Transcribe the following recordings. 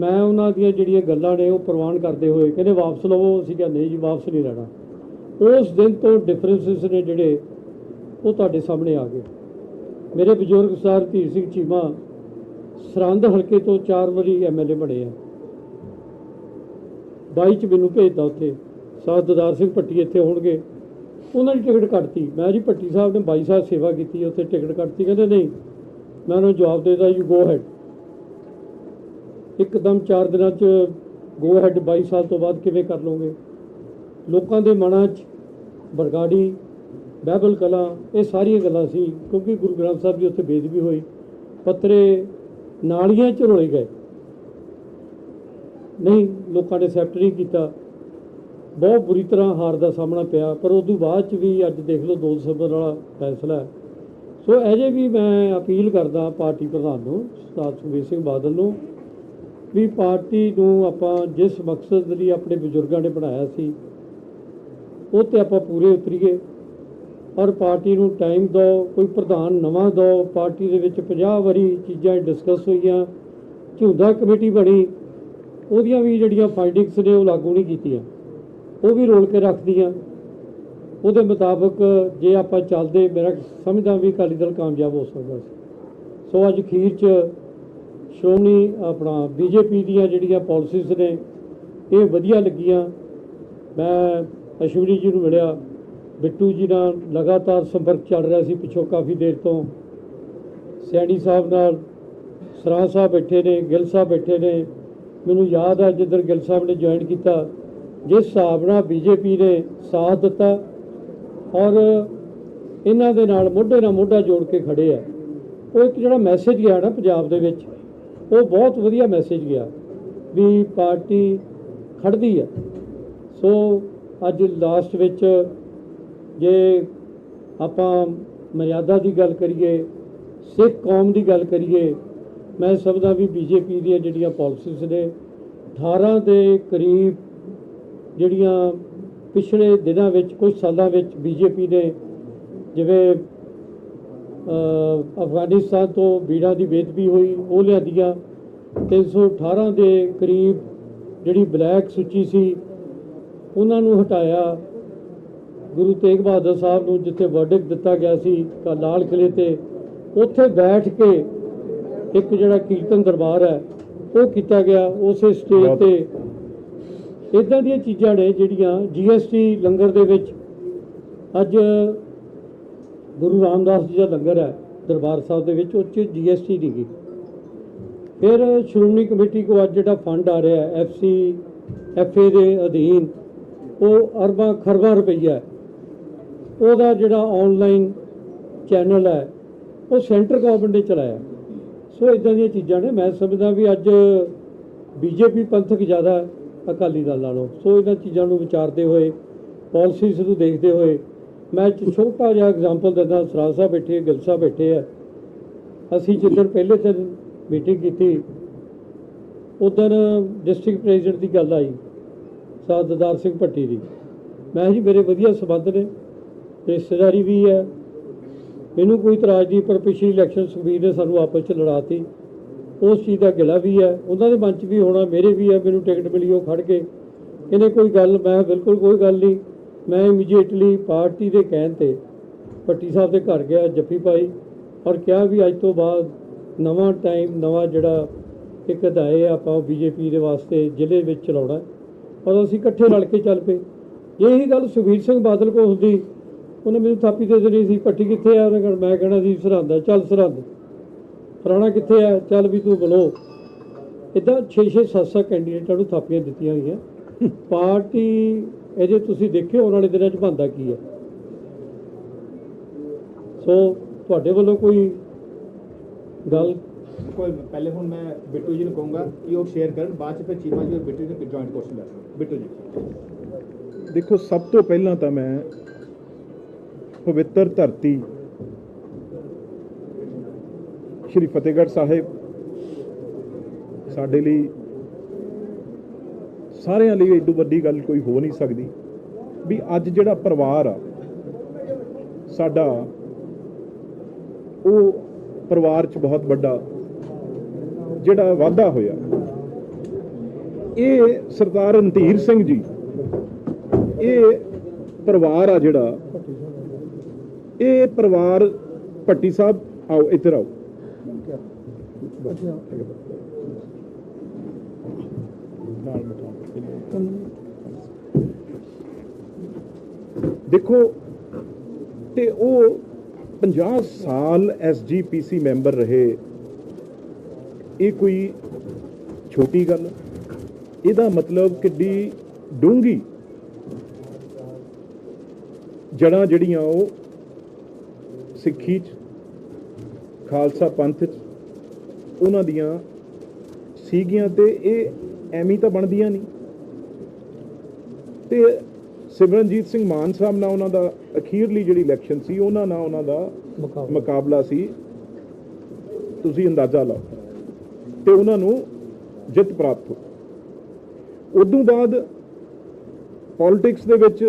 ਮੈਂ ਉਹਨਾਂ ਦੀਆਂ ਜਿਹੜੀਆਂ ਗੱਲਾਂ ਨੇ ਉਹ ਪ੍ਰਵਾਨ ਕਰਦੇ ਹੋਏ ਕਹਿੰਦੇ, ਵਾਪਸ ਲਵੋ। ਅਸੀਂ ਕਿਹਾ, ਨਹੀਂ ਜੀ, ਵਾਪਸ ਨਹੀਂ ਲੈਣਾ। ਉਸ ਦਿਨ ਤੋਂ ਡਿਫਰੈਂਸਿਸ ਨੇ ਜਿਹੜੇ, ਉਹ ਤੁਹਾਡੇ ਸਾਹਮਣੇ ਆ ਗਏ। ਮੇਰੇ ਬਜ਼ੁਰਗ ਸਰ, ਧੀਰ ਸਿੰਘ ਚੀਮਾ, ਸਰਹੰਦ ਹਲਕੇ ਤੋਂ ਚਾਰ ਵਾਰੀ ਐਮਐਲਏ ਬਣੇ ਆ। ਬਾਈ ਚ ਮੈਨੂੰ ਭੇਜਦਾ ਉੱਥੇ। ਸਾਧ ਦਦਾਰ ਸਿੰਘ ਭੱਟੀ ਇੱਥੇ ਹੋਣਗੇ ਉਹਨਾਂ ਦੀ ਟਿਕਟ ਕੱਟਤੀ। ਮੈਂ ਜੀ, ਭੱਟੀ ਸਾਹਿਬ ਨੇ ਬਾਈ ਸਾਲ ਸੇਵਾ ਕੀਤੀ, ਉੱਥੇ ਟਿਕਟ ਕੱਟਤੀ। ਕਹਿੰਦੇ, ਨਹੀਂ, ਮੈਂ ਉਹਨੂੰ ਜਵਾਬ ਦੇਦਾ ਯੂ ਗੋ ਹੈਡ ਇੱਕਦਮ 4 ਦਿਨਾਂ ਚ ਗੋ ਹੈਡ 22 ਸਾਲ ਤੋਂ ਬਾਅਦ ਕਿਵੇਂ ਕਰ ਲਓਗੇ? ਲੋਕਾਂ ਦੇ ਮਨਾਂ 'ਚ ਬਰਗਾੜੀ ਬਾਈਬਲ ਕਲਾ, ਇਹ ਸਾਰੀਆਂ ਗੱਲਾਂ ਸੀ, ਕਿਉਂਕਿ ਗੁਰੂ ਗ੍ਰੰਥ ਸਾਹਿਬ ਜੀ ਉੱਥੇ ਬੇਦਬੀ ਹੋਈ, ਪੱਤਰੇ ਨਾਲੀਆਂ 'ਚ ਰੋਲੇ ਗਏ। ਨਹੀਂ, ਲੋਕਾਂ ਨੇ ਐਕਸੈਪਟ ਨਹੀਂ ਕੀਤਾ। ਬਹੁਤ ਬੁਰੀ ਤਰ੍ਹਾਂ ਹਾਰ ਦਾ ਸਾਹਮਣਾ ਪਿਆ, ਪਰ ਉਸ ਤੋਂ ਬਾਅਦ ਚ ਵੀ ਅੱਜ ਦੇਖ ਲਓ 2 ਦਸੰਬਰ ਵਾਲਾ ਫੈਸਲਾ ਸੋ ਅਜੇ ਵੀ ਮੈਂ ਅਪੀਲ ਕਰਦਾ ਪਾਰਟੀ ਪ੍ਰਧਾਨ ਨੂੰ, ਸਰਦਾਰ ਸੁਖਬੀਰ ਸਿੰਘ ਬਾਦਲ ਨੂੰ ਵੀ ਪਾਰਟੀ ਨੂੰ ਆਪਾਂ ਜਿਸ ਮਕਸਦ ਲਈ ਆਪਣੇ ਬਜ਼ੁਰਗਾਂ ਨੇ ਬਣਾਇਆ ਸੀ, ਉਹ ਤੇ ਆਪਾਂ ਪੂਰੇ ਉਤਰੀਏ। ਔਰ ਪਾਰਟੀ ਨੂੰ ਟਾਈਮ ਦਿਓ, ਕੋਈ ਪ੍ਰਧਾਨ ਨਵਾਂ ਦਿਓ, ਪਾਰਟੀ ਦੇ ਵਿੱਚ 50 ਵਾਰੀ ਚੀਜ਼ਾਂ ਡਿਸਕਸ ਹੋਈਆਂ, ਝੁੰਦਾ ਕਮੇਟੀ ਬਣੀ, ਉਹਦੀਆਂ ਵੀ ਜਿਹੜੀਆਂ ਫਾਈਡਿੰਗਸ ਨੇ ਉਹ ਲਾਗੂ ਨਹੀਂ ਕੀਤੀਆਂ। ਉਹ ਵੀ ਰੋਲ ਕੇ ਰੱਖਦੀਆਂ ਉਹਦੇ ਮੁਤਾਬਕ ਜੇ ਆਪਾਂ ਚੱਲਦੇ, ਮੇਰਾ ਸਮਝਦਾ ਵੀ ਅਕਾਲੀ ਦਲ ਕਾਮਯਾਬ ਹੋ ਸਕਦਾ ਸੀ। ਸੋ ਅੱਜ ਖੀਰ ਚ ਸ਼੍ਰੋਮਣੀ ਆਪਣਾ ਬੀਜੇਪੀ ਦੀਆਂ ਜਿਹੜੀਆਂ ਪਾਲਿਸੀਜ਼ ਨੇ, ਇਹ ਵਧੀਆ ਲੱਗੀਆਂ। ਮੈਂ ਅਸ਼ਵਨੀ ਜੀ ਨੂੰ ਮਿਲਿਆ। ਬਿੱਟੂ ਜੀ ਨਾਲ ਲਗਾਤਾਰ ਸੰਪਰਕ ਚੱਲ ਰਿਹਾ ਸੀ ਪਿਛੋਂ ਕਾਫੀ ਦੇਰ ਤੋਂ। ਸਿਆਣੀ ਸਾਹਿਬ ਨਾਲ ਸਰਾਂ ਸਾਹਿਬ ਬੈਠੇ ਨੇ, ਗਿੱਲ ਸਾਹਿਬ ਬੈਠੇ ਨੇ। ਮੈਨੂੰ ਯਾਦ ਆ ਜਿੱਦਣ ਗਿੱਲ ਸਾਹਿਬ ਨੇ ਜੁਆਇਨ ਕੀਤਾ, ਜਿਸ ਹਿਸਾਬ ਨਾਲ ਬੀਜੇਪੀ ਨੇ ਸਾਥ ਦਿੱਤਾ ਔਰ ਇਹਨਾਂ ਦੇ ਨਾਲ ਮੋਢੇ ਨਾਲ ਮੋਢਾ ਜੋੜ ਕੇ ਖੜੇ ਆ। ਉਹ ਇੱਕ ਜਿਹੜਾ ਮੈਸੇਜ ਗਿਆ ਨਾ ਪੰਜਾਬ ਦੇ ਵਿੱਚ ਉਹ ਬਹੁਤ ਵਧੀਆ ਮੈਸੇਜ ਗਿਆ ਵੀ ਪਾਰਟੀ ਖੜਦੀ ਆ। ਸੋ ਅੱਜ ਲਾਸਟ ਵਿੱਚ ਜੇ ਆਪਾਂ ਮਰਿਆਦਾ ਦੀ ਗੱਲ ਕਰੀਏ, ਸਿੱਖ ਕੌਮ ਦੀ ਗੱਲ ਕਰੀਏ, ਮੈਂ ਸਮਝਦਾ ਵੀ ਬੀਜੇਪੀ ਦੀਆਂ ਜਿਹੜੀਆਂ ਪਾਲਿਸੀਜ਼ ਨੇ 18 ਦੇ ਕਰੀਬ ਜਿਹੜੀਆਂ ਪਿਛਲੇ ਦਿਨਾਂ ਵਿੱਚ, ਕੁਝ ਸਾਲਾਂ ਵਿੱਚ ਬੀਜੇਪੀ ਨੇ ਜਿਵੇਂ ਅਫਗਾਨਿਸਤਾਨ ਤੋਂ ਬੀੜਾ ਦੀ ਬੇਦਬੀ ਹੋਈ ਉਹ ਲਿਆਂਦੀਆਂ। 318 ਦੇ ਕਰੀਬ ਜਿਹੜੀ ਬਲੈਕ ਸੂਚੀ ਸੀ ਉਹਨਾਂ ਨੂੰ ਹਟਾਇਆ। ਗੁਰੂ ਤੇਗ ਬਹਾਦਰ ਸਾਹਿਬ ਨੂੰ ਜਿੱਥੇ ਵਰਡਿਕ ਦਿੱਤਾ ਗਿਆ ਸੀ ਲਾਲ ਕਿਲੇ ਤੇ ਉੱਥੇ ਬੈਠ ਕੇ ਇੱਕ ਜਿਹੜਾ ਕੀਰਤਨ ਦਰਬਾਰ ਹੈ ਉਹ ਕੀਤਾ ਗਿਆ। ਉਸੇ ਸਟੇਜ ਤੇ ਇਦਾਂ ਦੀਆਂ ਚੀਜ਼ਾਂ ਨੇ ਜਿਹੜੀਆਂ ਜੀਐਸਟੀ ਲੰਗਰ ਦੇ ਵਿੱਚ ਅੱਜ ਗੁਰੂ ਰਾਮਦਾਸ ਜੀ ਦਾ ਲੰਗਰ ਹੈ ਦਰਬਾਰ ਸਾਹਿਬ ਦੇ ਵਿੱਚ, ਉਹ 'ਚ ਜੀਐਸਟੀ ਨਹੀਂ ਗਈ ਫਿਰ ਸ਼੍ਰੋਮਣੀ ਕਮੇਟੀ ਕੋ ਅੱਜ ਜਿਹੜਾ ਫੰਡ ਆ ਰਿਹਾ ਹੈ ਐਫਸੀ ਐਫਏ ਦੇ ਅਧੀਨ, ਉਹ ਅਰਬਾਂ ਖਰਬਾਂ ਰੁਪਈਆ ਉਹਦਾ ਜਿਹੜਾ ਆਨਲਾਈਨ ਚੈਨਲ ਹੈ, ਉਹ ਸੈਂਟਰ ਗਵਰਨਮੈਂਟ ਨੇ ਚਲਾਇਆ। ਸੋ ਇਦਾਂ ਦੀਆਂ ਚੀਜ਼ਾਂ ਨੇ, ਮੈਂ ਸਮਝਦਾ ਵੀ ਅੱਜ ਬੀਜੇਪੀ ਪੰਥਕ ਜ਼ਿਆਦਾ ਅਕਾਲੀ ਦਲ ਨਾਲੋਂ। ਸੋ ਇਹਨਾਂ ਚੀਜ਼ਾਂ ਨੂੰ ਵਿਚਾਰਦੇ ਹੋਏ ਪਾਲਿਸੀਜ਼ ਨੂੰ ਦੇਖਦੇ ਹੋਏ ਮੈਂ ਇੱਕ ਛੋਟਾ ਜਿਹਾ ਐਗਜ਼ਾਮਪਲ ਦਿੰਦਾ ਸਰਾਜ ਸਾਹਿਬ ਬੈਠੇ ਹੈ, ਗਿੱਲ ਸਾਹਿਬ ਬੈਠੇ ਆ। ਅਸੀਂ ਜਿੱਦਣ ਪਹਿਲੇ ਦਿਨ ਮੀਟਿੰਗ ਕੀਤੀ ਉਦੋਂ ਡਿਸਟ੍ਰਿਕਟ ਪ੍ਰੈਜ਼ੀਡੈਂਟ ਦੀ ਗੱਲ ਆਈ ਸਾਦਦਾਰ ਸਿੰਘ ਭੱਟੀ ਦੀ। ਮੈਂ ਜੀ ਮੇਰੇ ਵਧੀਆ ਸਬੰਧ ਨੇ ਰਿਸ਼ਤੇਦਾਰੀ ਵੀ ਹੈ। ਇਹਨੂੰ ਕੋਈ ਇਤਰਾਜ਼ ਨਹੀਂ ਪਰ ਪਿਛਲੀ ਇਲੈਕਸ਼ਨ ਸੁਖਬੀਰ ਨੇ ਸਾਨੂੰ ਆਪਸ ਚ ਲੜਾਤੀ। ਉਸ ਚੀਜ਼ ਦਾ ਗਿਲਾ ਵੀ ਹੈ। ਉਹਨਾਂ ਦੇ ਮਨ ਚ ਵੀ ਹੋਣਾ ਮੇਰੇ ਵੀ ਹੈ ਮੈਨੂੰ ਟਿਕਟ ਮਿਲੀ ਉਹ ਖੜ ਕੇ ਇਹਨੇ ਕੋਈ ਗੱਲ ਮੈਂ ਬਿਲਕੁਲ ਕੋਈ ਗੱਲ ਨਹੀਂ। ਮੈਂ ਇਮੀਡੀਏਟਲੀ ਪਾਰਟੀ ਦੇ ਕਹਿਣ ਤੇ ਭੱਟੀ ਸਾਹਿਬ ਦੇ ਘਰ ਗਿਆ ਜੱਫੀ ਪਾਈ ਔਰ ਕਿਹਾ ਵੀ ਅੱਜ ਤੋਂ ਬਾਅਦ ਨਵਾਂ ਟਾਈਮ ਨਵਾਂ ਜਿਹੜਾ ਇੱਕ ਹਦਾਏ ਆਪਾਂ ਬੀਜੇਪੀ ਦੇ ਵਾਸਤੇ ਜ਼ਿਲ੍ਹੇ ਵਿੱਚ ਚਲਾਉਣਾ। ਔਰ ਅਸੀਂ ਇਕੱਠੇ ਰਲ ਕੇ ਚੱਲ ਪਏ। ਇਹੀ ਗੱਲ ਸੁਖਬੀਰ ਸਿੰਘ ਬਾਦਲ ਕੋਲ ਹੁੰਦੀ ਉਹਨੇ ਮੈਨੂੰ ਥਾਪੀ ਦੇ ਦੇਣੀ ਸੀ ਭੱਟੀ ਕਿੱਥੇ ਆ? ਉਹਨੇ ਮੈਂ ਕਹਿਣਾ ਸੀ ਸਰਹੰਦ ਚੱਲ ਸਰਹੰਦ। ਫਰਾਣਾ ਕਿੱਥੇ ਆ? ਚੱਲ ਵੀ ਤੂੰ ਬਲੋ। ਇਦਾਂ 6-6 7-7 ਕੈਂਡੀਡੇਟਾਂ ਨੂੰ ਥਾਪੀਆਂ ਦਿੱਤੀਆਂ ਗਈਆਂ ਪਾਰਟੀ ਇਹ ਜੇ ਤੁਸੀਂ ਦੇਖਿਓ ਆਉਣ ਵਾਲੇ ਦਿਨਾਂ 'ਚ ਬਣਦਾ ਕੀ ਹੈ। ਸੋ ਤੁਹਾਡੇ ਵੱਲੋਂ ਕੋਈ ਗੱਲ? ਕੋਈ ਪਹਿਲੇ ਹੁਣ ਮੈਂ ਬਿੱਟੂ ਜੀ ਨੂੰ ਕਹੂੰਗਾ ਕਿ ਉਹ ਸ਼ੇਅਰ ਕਰਨ ਬਾਅਦ ਚ ਫਿਰ ਚੀਮਾ ਜੀ ਔਰ ਬਿੱਟੂ ਜੀ ਜੁਆਇੰਟ ਕੁਐਸਚਨ ਲੈ ਬਿੱਟੂ ਜੀ। ਦੇਖੋ ਸਭ ਤੋਂ ਪਹਿਲਾਂ ਤਾਂ ਮੈਂ ਪਵਿੱਤਰ ਧਰਤੀ ਸ਼੍ਰੀ ਫਤਿਹਗੜ੍ਹ ਸਾਹਿਬ ਸਾਡੇ ਲਈ ਸਾਰਿਆਂ ਲਈ ਏਡੂ ਵੱਡੀ ਗੱਲ ਕੋਈ ਹੋ ਨਹੀਂ ਸਕਦੀ। ਵੀ ਅੱਜ ਜਿਹੜਾ ਪਰਿਵਾਰ ਆ, ਸਾਡਾ, ਉਹ ਪਰਿਵਾਰ 'ਚ ਬਹੁਤ ਵੱਡਾ ਜਿਹੜਾ ਵਾਧਾ ਹੋਇਆ। ਇਹ ਸਰਦਾਰ ਰਣਧੀਰ ਸਿੰਘ ਜੀ, ਇਹ ਪਰਿਵਾਰ ਆ ਜਿਹੜਾ, ਇਹ ਪਰਿਵਾਰ ਭੱਟੀ ਸਾਹਿਬ, ਆਓ ਇੱਧਰ ਆਓ। ਦੇਖੋ, ਤੇ ਉਹ 50 ਸਾਲ ਐਸਜੀਪੀਸੀ ਮੈਂਬਰ ਰਹੇ। ਇਹ ਕੋਈ ਛੋਟੀ ਗੱਲ। ਇਹਦਾ ਮਤਲਬ ਕਿੱਡੀ ਡੂੰਗੀ ਜੜਾਂ ਜਿਹੜੀਆਂ ਉਹ ਸਿੱਖੀ ਚ, ਖਾਲਸਾ ਪੰਥ ਚ, ਉਹਨਾਂ ਦੀਆਂ ਸੀਗੀਆਂ ਤੇ ਇਹ ਐਵੇਂ ਤਾਂ ਬਣਦੀਆਂ ਨਹੀਂ। ਤੇ ਸਿਮਰਨਜੀਤ ਸਿੰਘ ਮਾਨ ਸਾਹਿਬ ਨਾਲ ਉਹਨਾਂ ਦਾ ਅਖੀਰਲੀ ਜਿਹੜੀ ਇਲੈਕਸ਼ਨ ਸੀ ਉਹਨਾਂ ਨਾਲ ਉਹਨਾਂ ਦਾ ਮੁਕਾਬਲਾ। ਸੀ। ਤੁਸੀਂ ਅੰਦਾਜ਼ਾ ਲਾਓ ਤੇ ਉਹਨਾਂ ਨੂੰ ਜਿੱਤ ਪ੍ਰਾਪਤ ਹੋ ਉਦੋਂ ਬਾਅਦ ਪੋਲਿਟਿਕਸ ਦੇ ਵਿੱਚ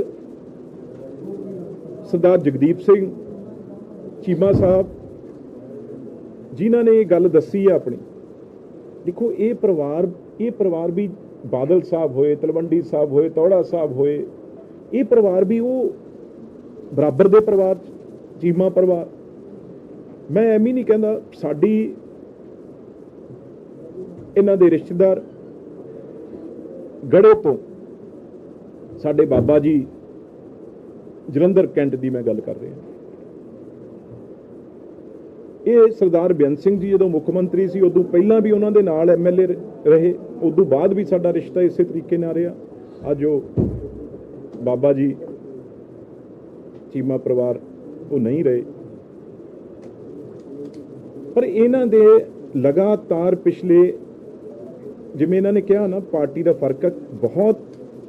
ਸਰਦਾਰ ਜਗਦੀਪ ਸਿੰਘ ਚੀਮਾ ਸਾਹਿਬ ਜਿਨ੍ਹਾਂ ਨੇ ਇਹ ਗੱਲ ਦੱਸੀ ਹੈ ਆਪਣੀ ਦੇਖੋ ਇਹ ਪਰਿਵਾਰ ਇਹ ਪਰਿਵਾਰ ਵੀ ਬਾਦਲ ਸਾਹਿਬ ਹੋਏ ਤਲਵੰਡੀ ਸਾਹਿਬ ਹੋਏ ਤੌੜਾ ਸਾਹਿਬ ਹੋਏ ਇਹ ਪਰਿਵਾਰ ਵੀ ਉਹ ਬਰਾਬਰ ਦੇ ਪਰਿਵਾਰ 'ਚ, ਚੀਮਾ ਪਰਿਵਾਰ। ਮੈਂ ਐਵੇਂ ਨਹੀਂ ਕਹਿੰਦਾ ਸਾਡੀ ਇਹਨਾਂ ਦੇ ਰਿਸ਼ਤੇਦਾਰ ਗੜੇ ਤੋਂ ਸਾਡੇ ਬਾਬਾ ਜੀ ਜਲੰਧਰ ਕੈਂਟ ਦੀ ਮੈਂ ਗੱਲ ਕਰ ਰਿਹਾ। ਇਹ ਸਰਦਾਰ ਬੇਅੰਤ ਸਿੰਘ ਜੀ ਜਦੋਂ ਮੁੱਖ ਮੰਤਰੀ ਸੀ ਉਦੋਂ ਪਹਿਲਾਂ ਵੀ ਉਹਨਾਂ ਦੇ ਨਾਲ ਐਮਐਲਏ ਰਹੇ ਉਦੋਂ ਬਾਅਦ ਵੀ ਸਾਡਾ ਰਿਸ਼ਤਾ ਇਸੇ ਤਰੀਕੇ ਨਾਲ ਰਿਹਾ। ਅੱਜ ਉਹ ਬਾਬਾ ਜੀ, ਚੀਮਾ ਪਰਿਵਾਰ, ਉਹ ਨਹੀਂ ਰਹੇ। ਪਰ ਇਹਨਾਂ ਦੇ ਲਗਾਤਾਰ ਪਿਛਲੇ, ਜਿਵੇਂ ਇਹਨਾਂ ਨੇ ਕਿਹਾ ਨਾ, ਪਾਰਟੀ ਦਾ ਫ਼ਰਕ ਬਹੁਤ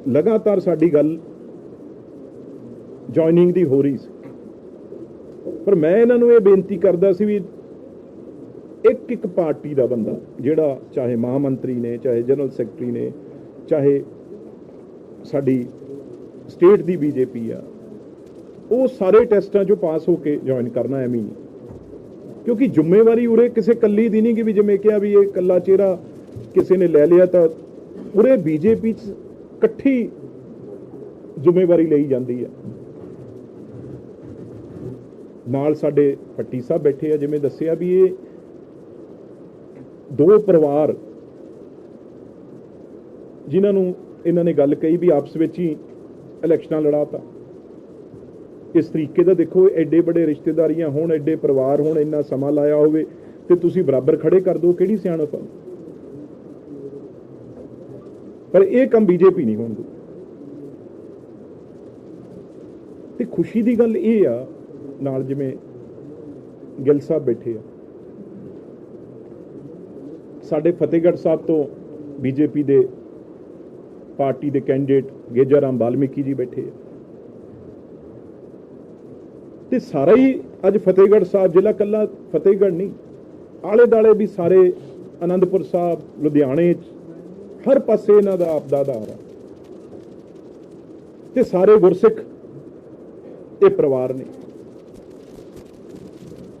ਲਗਾਤਾਰ ਸਾਡੀ ਗੱਲ ਜੁਆਇਨਿੰਗ ਦੀ ਹੋ ਰਹੀ ਸੀ। ਪਰ ਮੈਂ ਇਹਨਾਂ ਨੂੰ ਇਹ ਬੇਨਤੀ ਕਰਦਾ ਸੀ ਵੀ ਇੱਕ ਇੱਕ ਪਾਰਟੀ ਦਾ ਬੰਦਾ, ਜਿਹੜਾ ਚਾਹੇ ਮਹਾਮੰਤਰੀ ਨੇ, ਚਾਹੇ ਜਨਰਲ ਸੈਕਟਰੀ ਨੇ, ਚਾਹੇ ਸਾਡੀ ਸਟੇਟ ਦੀ ਬੀਜੇਪੀ ਆ, ਉਹ ਸਾਰੇ ਟੈਸਟਾਂ 'ਚੋਂ ਪਾਸ ਹੋ ਕੇ ਜੁਆਇਨ ਕਰਨਾ ਐਵੇਂ ਨਹੀਂ ਕਿਉਂਕਿ ਜ਼ਿੰਮੇਵਾਰੀ ਉਰੇ ਕਿਸੇ ਕੱਲੀ ਦੀ ਨਹੀਂ ਕਿ ਵੀ ਜਿਵੇਂ ਕਿਹਾ ਵੀ ਇਹ ਕੱਲਾ ਚਿਹਰਾ ਕਿਸੇ ਨੇ ਲੈ ਲਿਆ ਤਾਂ ਉਰੇ ਬੀਜੇਪੀ 'ਚ ਇਕੱਠੀ ਜ਼ਿੰਮੇਵਾਰੀ ਲਈ ਜਾਂਦੀ ਹੈ ਨਾਲ ਸਾਡੇ ਪੱਟੀ ਸਾਹਿਬ ਬੈਠੇ ਆ, ਜਿਵੇਂ ਦੱਸਿਆ ਵੀ ਇਹ ਦੋ ਪਰਿਵਾਰ ਜਿਨ੍ਹਾਂ ਨੂੰ ਇਹਨਾਂ ਨੇ ਗੱਲ ਕਹੀ ਵੀ ਆਪਸ ਵਿੱਚ ਹੀ ਇਲੈਕਸ਼ਨਾਂ ਲੜਾਤਾ। ਇਸ ਤਰੀਕੇ ਦਾ ਦੇਖੋ, ਐਡੇ ਵੱਡੇ ਰਿਸ਼ਤੇਦਾਰੀਆਂ ਹੋਣ, ਐਡੇ ਪਰਿਵਾਰ ਹੋਣ, ਇੰਨਾ ਸਮਾਂ ਲਾਇਆ ਹੋਵੇ, ਤੇ ਤੁਸੀਂ ਬਰਾਬਰ ਖੜੇ ਕਰ ਦਿਓ, ਕਿਹੜੀ ਸਿਆਣਪ ਪਰ ਇਹ ਕੰਮ ਬੀਜੇਪੀ ਨਹੀਂ ਹੋਣ ਦੂ ਤੇ ਖੁਸ਼ੀ ਦੀ ਗੱਲ ਇਹ ਆ, ਨਾਲ ਜਿਵੇਂ ਗਿੱਲ ਸਾਹਿਬ ਬੈਠੇ ਆ। ਸਾਡੇ ਫਤਿਹਗੜ੍ਹ ਸਾਹਿਬ ਤੋਂ ਬੀਜੇਪੀ ਦੇ ਪਾਰਟੀ ਦੇ ਕੈਂਡੀਡੇਟ ਗੇਜਾ ਰਾਮ ਬਾਲਮੀਕੀ ਜੀ ਬੈਠੇ ਆ। ਤੇ ਸਾਰਾ ਹੀ ਅੱਜ ਫਤਿਹਗੜ੍ਹ ਸਾਹਿਬ, ਜ਼ਿਲ੍ਹਾ ਕੱਲਾ ਫਤਿਹਗੜ੍ਹ ਨਹੀਂ ਆਲੇ ਦਾਲੇ ਵੀ ਸਾਰੇ ਅਨੰਦਪੁਰ ਸਾਹਿਬ, ਲੁਧਿਆਣੇ 'ਚ, ਹਰ ਪਾਸੇ ਇਹਨਾਂ ਦਾ ਆਪਦਾ ਆਧਾਰ ਆ। ਤੇ ਸਾਰੇ ਗੁਰਸਿੱਖ ਇਹ ਪਰਿਵਾਰ ਨੇ।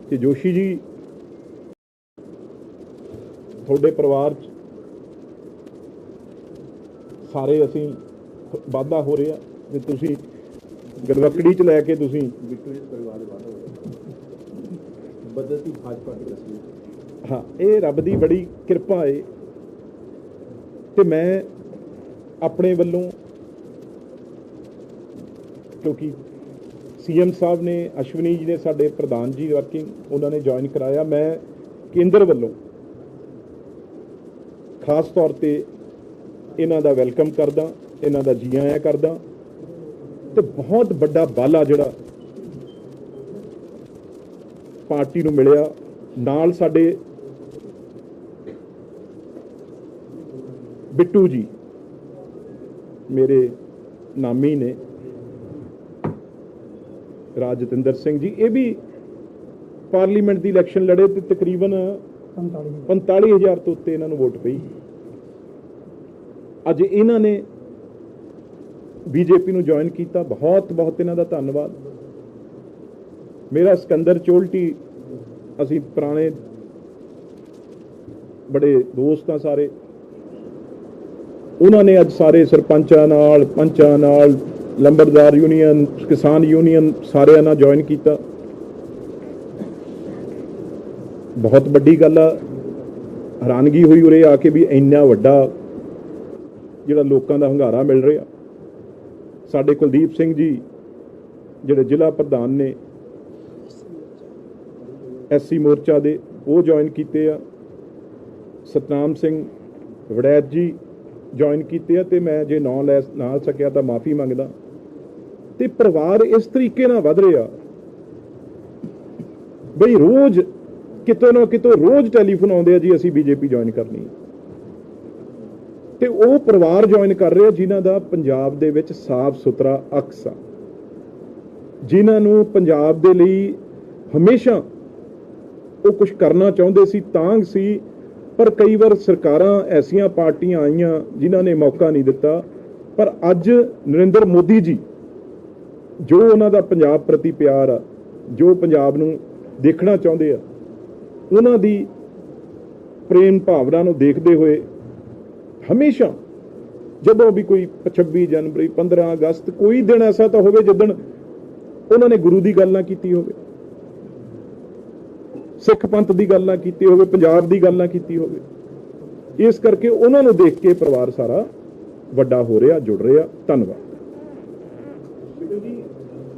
ਤੇ ਜੋਸ਼ੀ ਜੀ, ਤੁਹਾਡੇ ਪਰਿਵਾਰ 'ਚ ਸਾਰੇ ਅਸੀਂ ਵਾਧਾ ਹੋ ਰਿਹਾ ਤੇ ਤੁਸੀਂ ਗਲਵਕੜੀ 'ਚ ਲੈ ਕੇ ਤੁਸੀਂ ਬਿੱਟੂ ਜੀ ਪਰਿਵਾਰ ਦੇ ਬਾਹਰ ਹੋ ਗਏ ਬਦਲਤੀ ਭਾਜਪਾ ਦੀ ਤਸਵੀਰ। ਹਾਂ ਇਹ ਰੱਬ ਦੀ ਬੜੀ ਕਿਰਪਾ ਏ। ਤੇ ਮੈਂ ਆਪਣੇ ਵੱਲੋਂ ਕਿਉਂਕਿ ਸੀਐਮ ਸਾਹਿਬ ਨੇ ਅਸ਼ਵਨੀ ਜੀ ਨੇ ਸਾਡੇ ਪ੍ਰਧਾਨ ਜੀ ਵਰਕਿੰਗ ਉਹਨਾਂ ਨੇ ਜੁਆਇਨ ਕਰਾਇਆ। ਮੈਂ ਕੇਂਦਰ ਵੱਲੋਂ ਖਾਸ ਤੌਰ ਤੇ ਇਹਨਾਂ ਦਾ ਵੈਲਕਮ ਕਰਦਾ ਇਹਨਾਂ ਦਾ ਜੀ ਆਇਆਂ ਕਰਦਾ। ਤੇ ਬਹੁਤ ਵੱਡਾ ਬਾਲਾ ਜਿਹੜਾ ਪਾਰਟੀ ਨੂੰ ਮਿਲਿਆ ਨਾਲ ਸਾਡੇ ਬਿੱਟੂ ਜੀ ਮੇਰੇ ਨਾਮੀ ਨੇ ਰਾਜਤਿੰਦਰ ਸਿੰਘ ਜੀ ਇਹ ਵੀ ਪਾਰਲੀਮੈਂਟ ਦੀ ਇਲੈਕਸ਼ਨ ਲੜੇ ਤੇ ਤਕਰੀਬਨ 45000 ਤੋਂ ਉੱਤੇ ਇਹਨਾਂ ਨੂੰ ਵੋਟ ਪਈ। ਅੱਜ ਇਹਨਾਂ ਨੇ ਬੀਜੇਪੀ ਨੂੰ ਜੁਆਇਨ ਕੀਤਾ। ਬਹੁਤ ਬਹੁਤ ਇਹਨਾਂ ਦਾ ਧੰਨਵਾਦ। ਮੇਰਾ ਸਿਕੰਦਰ ਚੋਲਟੀ, ਅਸੀਂ ਪੁਰਾਣੇ ਬੜੇ ਦੋਸਤ ਆ ਸਾਰੇ। ਉਹਨਾਂ ਨੇ ਅੱਜ ਸਾਰੇ ਸਰਪੰਚਾਂ ਨਾਲ, ਪੰਚਾਂ ਨਾਲ, ਲੰਬੜਦਾਰ ਯੂਨੀਅਨ ਕਿਸਾਨ ਯੂਨੀਅਨ ਸਾਰਿਆਂ ਨਾਲ ਜੁਆਇਨ ਕੀਤਾ। ਬਹੁਤ ਵੱਡੀ ਗੱਲ ਆ। ਹੈਰਾਨਗੀ ਹੋਈ ਉਰੇ ਆ ਕੇ ਵੀ ਇੰਨਾ ਵੱਡਾ ਜਿਹੜਾ ਲੋਕਾਂ ਦਾ ਹੰਗਾਰਾ ਮਿਲ ਰਿਹਾ। ਸਾਡੇ ਕੁਲਦੀਪ ਸਿੰਘ ਜੀ, ਜਿਹੜੇ ਜ਼ਿਲ੍ਹਾ ਪ੍ਰਧਾਨ ਨੇ ਐਸਸੀ ਮੋਰਚਾ ਦੇ, ਉਹ ਜੁਆਇਨ ਕੀਤੇ ਆ। ਸਤਨਾਮ ਸਿੰਘ ਵੜੈਤ ਜੀ ਜੁਆਇਨ ਕੀਤੇ ਆ ਤੇ ਮੈਂ ਜੇ ਨਾਂ ਲੈ ਨਾ ਸਕਿਆ ਤਾਂ ਮਾਫੀ ਮੰਗਦਾ। ਤੇ ਪਰਿਵਾਰ ਇਸ ਤਰੀਕੇ ਨਾਲ ਵਧ ਰਿਹਾ। ਬਈ ਰੋਜ਼ ਕਿਤੋਂ ਨਾ ਕਿਤੇ ਰੋਜ਼ ਟੈਲੀਫੋਨ ਆਉਂਦੇ ਆ ਜੀ, ਅਸੀਂ ਬੀਜੇਪੀ ਜੁਆਇਨ ਕਰਨੀ ਹੈ ਤੇ ਉਹ ਪਰਿਵਾਰ ਜੁਆਇਨ ਕਰ ਰਿਹਾ ਜਿਨ੍ਹਾਂ ਦਾ ਪੰਜਾਬ ਦੇ ਵਿੱਚ ਸਾਫ਼ ਸੁਥਰਾ ਅਕਸ ਆ। ਜਿਨ੍ਹਾਂ ਨੂੰ ਪੰਜਾਬ ਦੇ ਲਈ ਹਮੇਸ਼ਾ ਉਹ ਕੁਝ ਕਰਨਾ ਚਾਹੁੰਦੇ ਸੀ, ਤਾਂਗ ਸੀ, ਪਰ ਕਈ ਵਾਰ ਸਰਕਾਰਾਂ ਐਸੀਆਂ ਪਾਰਟੀਆਂ ਆਈਆਂ ਜਿਨ੍ਹਾਂ ਨੇ ਮੌਕਾ ਨਹੀਂ ਦਿੱਤਾ। ਪਰ ਅੱਜ ਨਰਿੰਦਰ ਮੋਦੀ ਜੀ, ਜੋ ਉਹਨਾਂ ਦਾ ਪੰਜਾਬ ਪ੍ਰਤੀ ਪਿਆਰ ਆ, ਜੋ ਪੰਜਾਬ ਨੂੰ ਦੇਖਣਾ ਚਾਹੁੰਦੇ ਆ, ਉਹਨਾਂ ਦੀ ਪ੍ਰੇਮ ਭਾਵਨਾ ਨੂੰ ਦੇਖਦੇ ਹੋਏ ਹਮੇਸ਼ਾ ਜਦੋਂ ਵੀ ਕੋਈ 26 ਜਨਵਰੀ 15 ਅਗਸਤ ਕੋਈ ਦਿਨ ਐਸਾ ਤਾਂ ਹੋਵੇ ਜਿੱਦਣ ਉਹਨਾਂ ਨੇ ਗੁਰੂ ਦੀ ਗੱਲ ਨਾ ਕੀਤੀ ਹੋਵੇ ਸਿੱਖ ਪੰਥ ਦੀ ਗੱਲ ਨਾ ਕੀਤੀ ਹੋਵੇ ਪੰਜਾਬ ਦੀ ਗੱਲ ਨਾ ਕੀਤੀ ਹੋਵੇ ਇਸ ਕਰਕੇ ਉਹਨਾਂ ਨੂੰ ਦੇਖ ਕੇ ਪਰਿਵਾਰ ਸਾਰਾ ਵੱਡਾ ਹੋ ਰਿਹਾ ਜੁੜ ਰਿਹਾ ਧੰਨਵਾਦ बिटू जी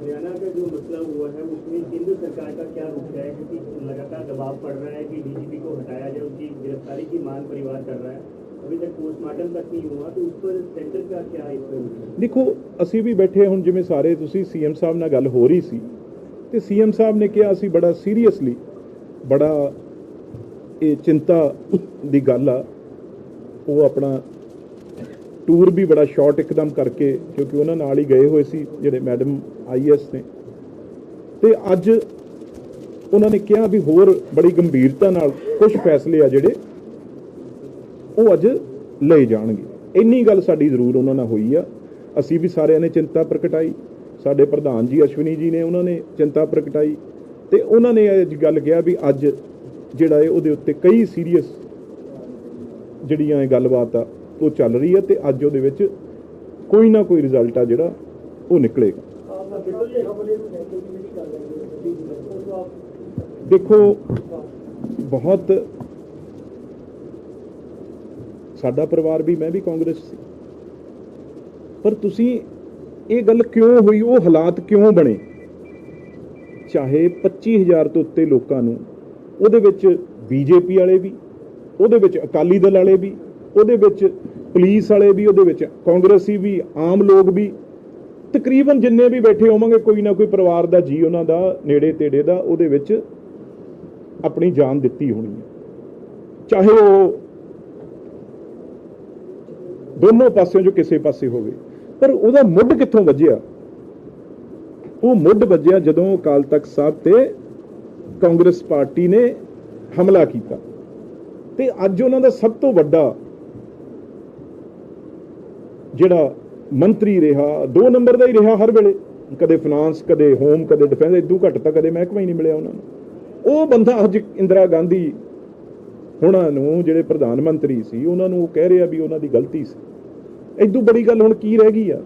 हरियाणा का जो मसला हुआ है उसमें केंद्र सरकार का क्या रुख है क्योंकि लगातार दबाव पड़ रहा है कि डीजीपी को हटाया जाए उसकी गिरफ्तारी की मांग परिवार कर रहा है अभी तक पोस्टमार्टम तक नहीं हुआ तो उस पर सेंटर का क्या इस पर रुख है ਦੇਖੋ ਅਸੀਂ ਵੀ ਬੈਠੇ ਹੁਣ ਜਿਵੇਂ ਸਾਰੇ ਤੁਸੀਂ ਸੀਐਮ ਸਾਹਿਬ ਨਾਲ ਗੱਲ ਹੋ ਰਹੀ ਸੀ ਤੇ ਸੀਐਮ ਸਾਹਿਬ ਨੇ ਕਿਹਾ ਅਸੀਂ ਬੜਾ ਸੀਰੀਅਸਲੀ ਬੜਾ ਇਹ ਚਿੰਤਾ ਦੀ ਗੱਲ ਆ ਉਹ ਆਪਣਾ ਟੂਰ ਵੀ ਬੜਾ ਸ਼ਾਰਟ ਇੱਕਦਮ ਕਰਕੇ ਕਿਉਂਕਿ ਉਹਨਾਂ ਨਾਲ ਹੀ ਗਏ ਹੋਏ ਸੀ ਜਿਹੜੇ ਮੈਡਮ ਆਈਐਸ ਨੇ ਤੇ ਅੱਜ ਉਹਨਾਂ ਨੇ ਕਿਹਾ ਵੀ ਹੋਰ ਬੜੀ ਗੰਭੀਰਤਾ ਨਾਲ ਕੁਝ ਫੈਸਲੇ ਆ ਜਿਹੜੇ ਉਹ ਅੱਜ ਲਏ ਜਾਣਗੇ। ਇੰਨੀ ਗੱਲ ਸਾਡੀ ਜ਼ਰੂਰ ਉਹਨਾਂ ਨਾਲ ਹੋਈ ਆ। ਅਸੀਂ ਵੀ ਸਾਰਿਆਂ ਨੇ ਚਿੰਤਾ ਪ੍ਰਗਟਾਈ। ਸਾਡੇ ਪ੍ਰਧਾਨ ਜੀ ਅਸ਼ਵਨੀ ਜੀ ਨੇ ਉਹਨਾਂ ਨੇ ਚਿੰਤਾ ਪ੍ਰਗਟਾਈ। ਤੇ ਉਹਨਾਂ ਨੇ ਇਹ ਗੱਲ ਕਿਹਾ ਵੀ ਅੱਜ ਜਿਹੜਾ ਹੈ ਉਹਦੇ ਉੱਤੇ ਕਈ ਸੀਰੀਅਸ ਜਿਹੜੀਆਂ ਇਹ ਗੱਲਬਾਤ ਆ, ਉਹ ਚੱਲ ਰਹੀ ਹੈ ਤੇ ਅੱਜ ਉਹਦੇ ਵਿੱਚ ਕੋਈ ਨਾ ਕੋਈ ਰਿਜ਼ਲਟ ਆ ਜਿਹੜਾ ਉਹ ਨਿਕਲੇਗਾ। ਦੇਖੋ, ਬਹੁਤ ਸਾਡਾ ਪਰਿਵਾਰ ਵੀ, ਮੈਂ ਵੀ ਕਾਂਗਰਸ ਸੀ। ਪਰ ਤੁਸੀਂ ਇਹ ਗੱਲ ਕਿਉਂ ਹੋਈ? ਉਹ ਹਾਲਾਤ ਕਿਉਂ ਬਣੇ? ਚਾਹੇ 25000 ਤੋਂ ਉੱਤੇ ਲੋਕਾਂ ਨੂੰ, ਉਹਦੇ ਵਿੱਚ ਬੀਜੇਪੀ ਵਾਲੇ ਵੀ, ਉਹਦੇ ਵਿੱਚ ਅਕਾਲੀ ਦਲ ਵਾਲੇ ਵੀ, ਉਹਦੇ ਵਿੱਚ ਪੁਲਿਸ ਵਾਲੇ ਵੀ, ਉਹਦੇ ਵਿੱਚ ਕਾਂਗਰਸੀ ਵੀ, ਆਮ ਲੋਕ ਵੀ, ਤਕਰੀਬਨ ਜਿੰਨੇ ਵੀ ਬੈਠੇ ਹੋਵਾਂਗੇ, ਕੋਈ ਨਾ ਕੋਈ ਪਰਿਵਾਰ ਦਾ ਜੀ ਉਹਨਾਂ ਦਾ, ਨੇੜੇ ਤੇੜੇ ਦਾ, ਉਹਦੇ ਵਿੱਚ ਆਪਣੀ ਜਾਨ ਦਿੱਤੀ ਹੋਣੀ ਹੈ। ਚਾਹੇ ਉਹ ਦੋਨੋਂ ਪਾਸਿਓਂ ਜੋ ਕਿਸੇ ਪਾਸੇ ਹੋਵੇ। ਪਰ ਉਹਦਾ ਮੁੱਢ ਕਿੱਥੋਂ ਵੱਜਿਆ? ਉਹ ਮੁੱਢ ਵੱਜਿਆ ਜਦੋਂ ਅਕਾਲ ਤਖਤ ਸਾਹਿਬ ਤੇ ਕਾਂਗਰਸ ਪਾਰਟੀ ਨੇ ਹਮਲਾ ਕੀਤਾ। ਤੇ ਅੱਜ ਉਹਨਾਂ ਦਾ ਸਭ ਤੋਂ ਵੱਡਾ ਜਿਹੜਾ ਮੰਤਰੀ ਰਿਹਾ, ਦੋ ਨੰਬਰ ਦਾ ਹੀ ਰਿਹਾ ਹਰ ਵੇਲੇ। ਕਦੇ ਫਾਈਨਾਂਸ ਕਦੇ ਹੋਮ ਕਦੇ ਡਿਫੈਂਸ ਇਦੋਂ ਘੱਟ ਤਾਂ ਕਦੇ ਮਹਿਕਮਾ ਹੀ ਨਹੀਂ ਮਿਲਿਆ ਉਹਨਾਂ ਨੂੰ। ਉਹ ਬੰਦਾ ਅੱਜ ਇੰਦਰਾ ਗਾਂਧੀ ਉਹਨਾਂ ਨੂੰ ਜਿਹੜੇ ਪ੍ਰਧਾਨ ਮੰਤਰੀ ਸੀ, ਉਹਨਾਂ ਨੂੰ ਉਹ ਕਹਿ ਰਿਹਾ ਵੀ ਉਹਨਾਂ ਦੀ ਗਲਤੀ ਸੀ। ਇਦੋਂ ਬੜੀ ਗੱਲ ਹੁਣ ਕੀ ਰਹਿ ਗਈ ਆ?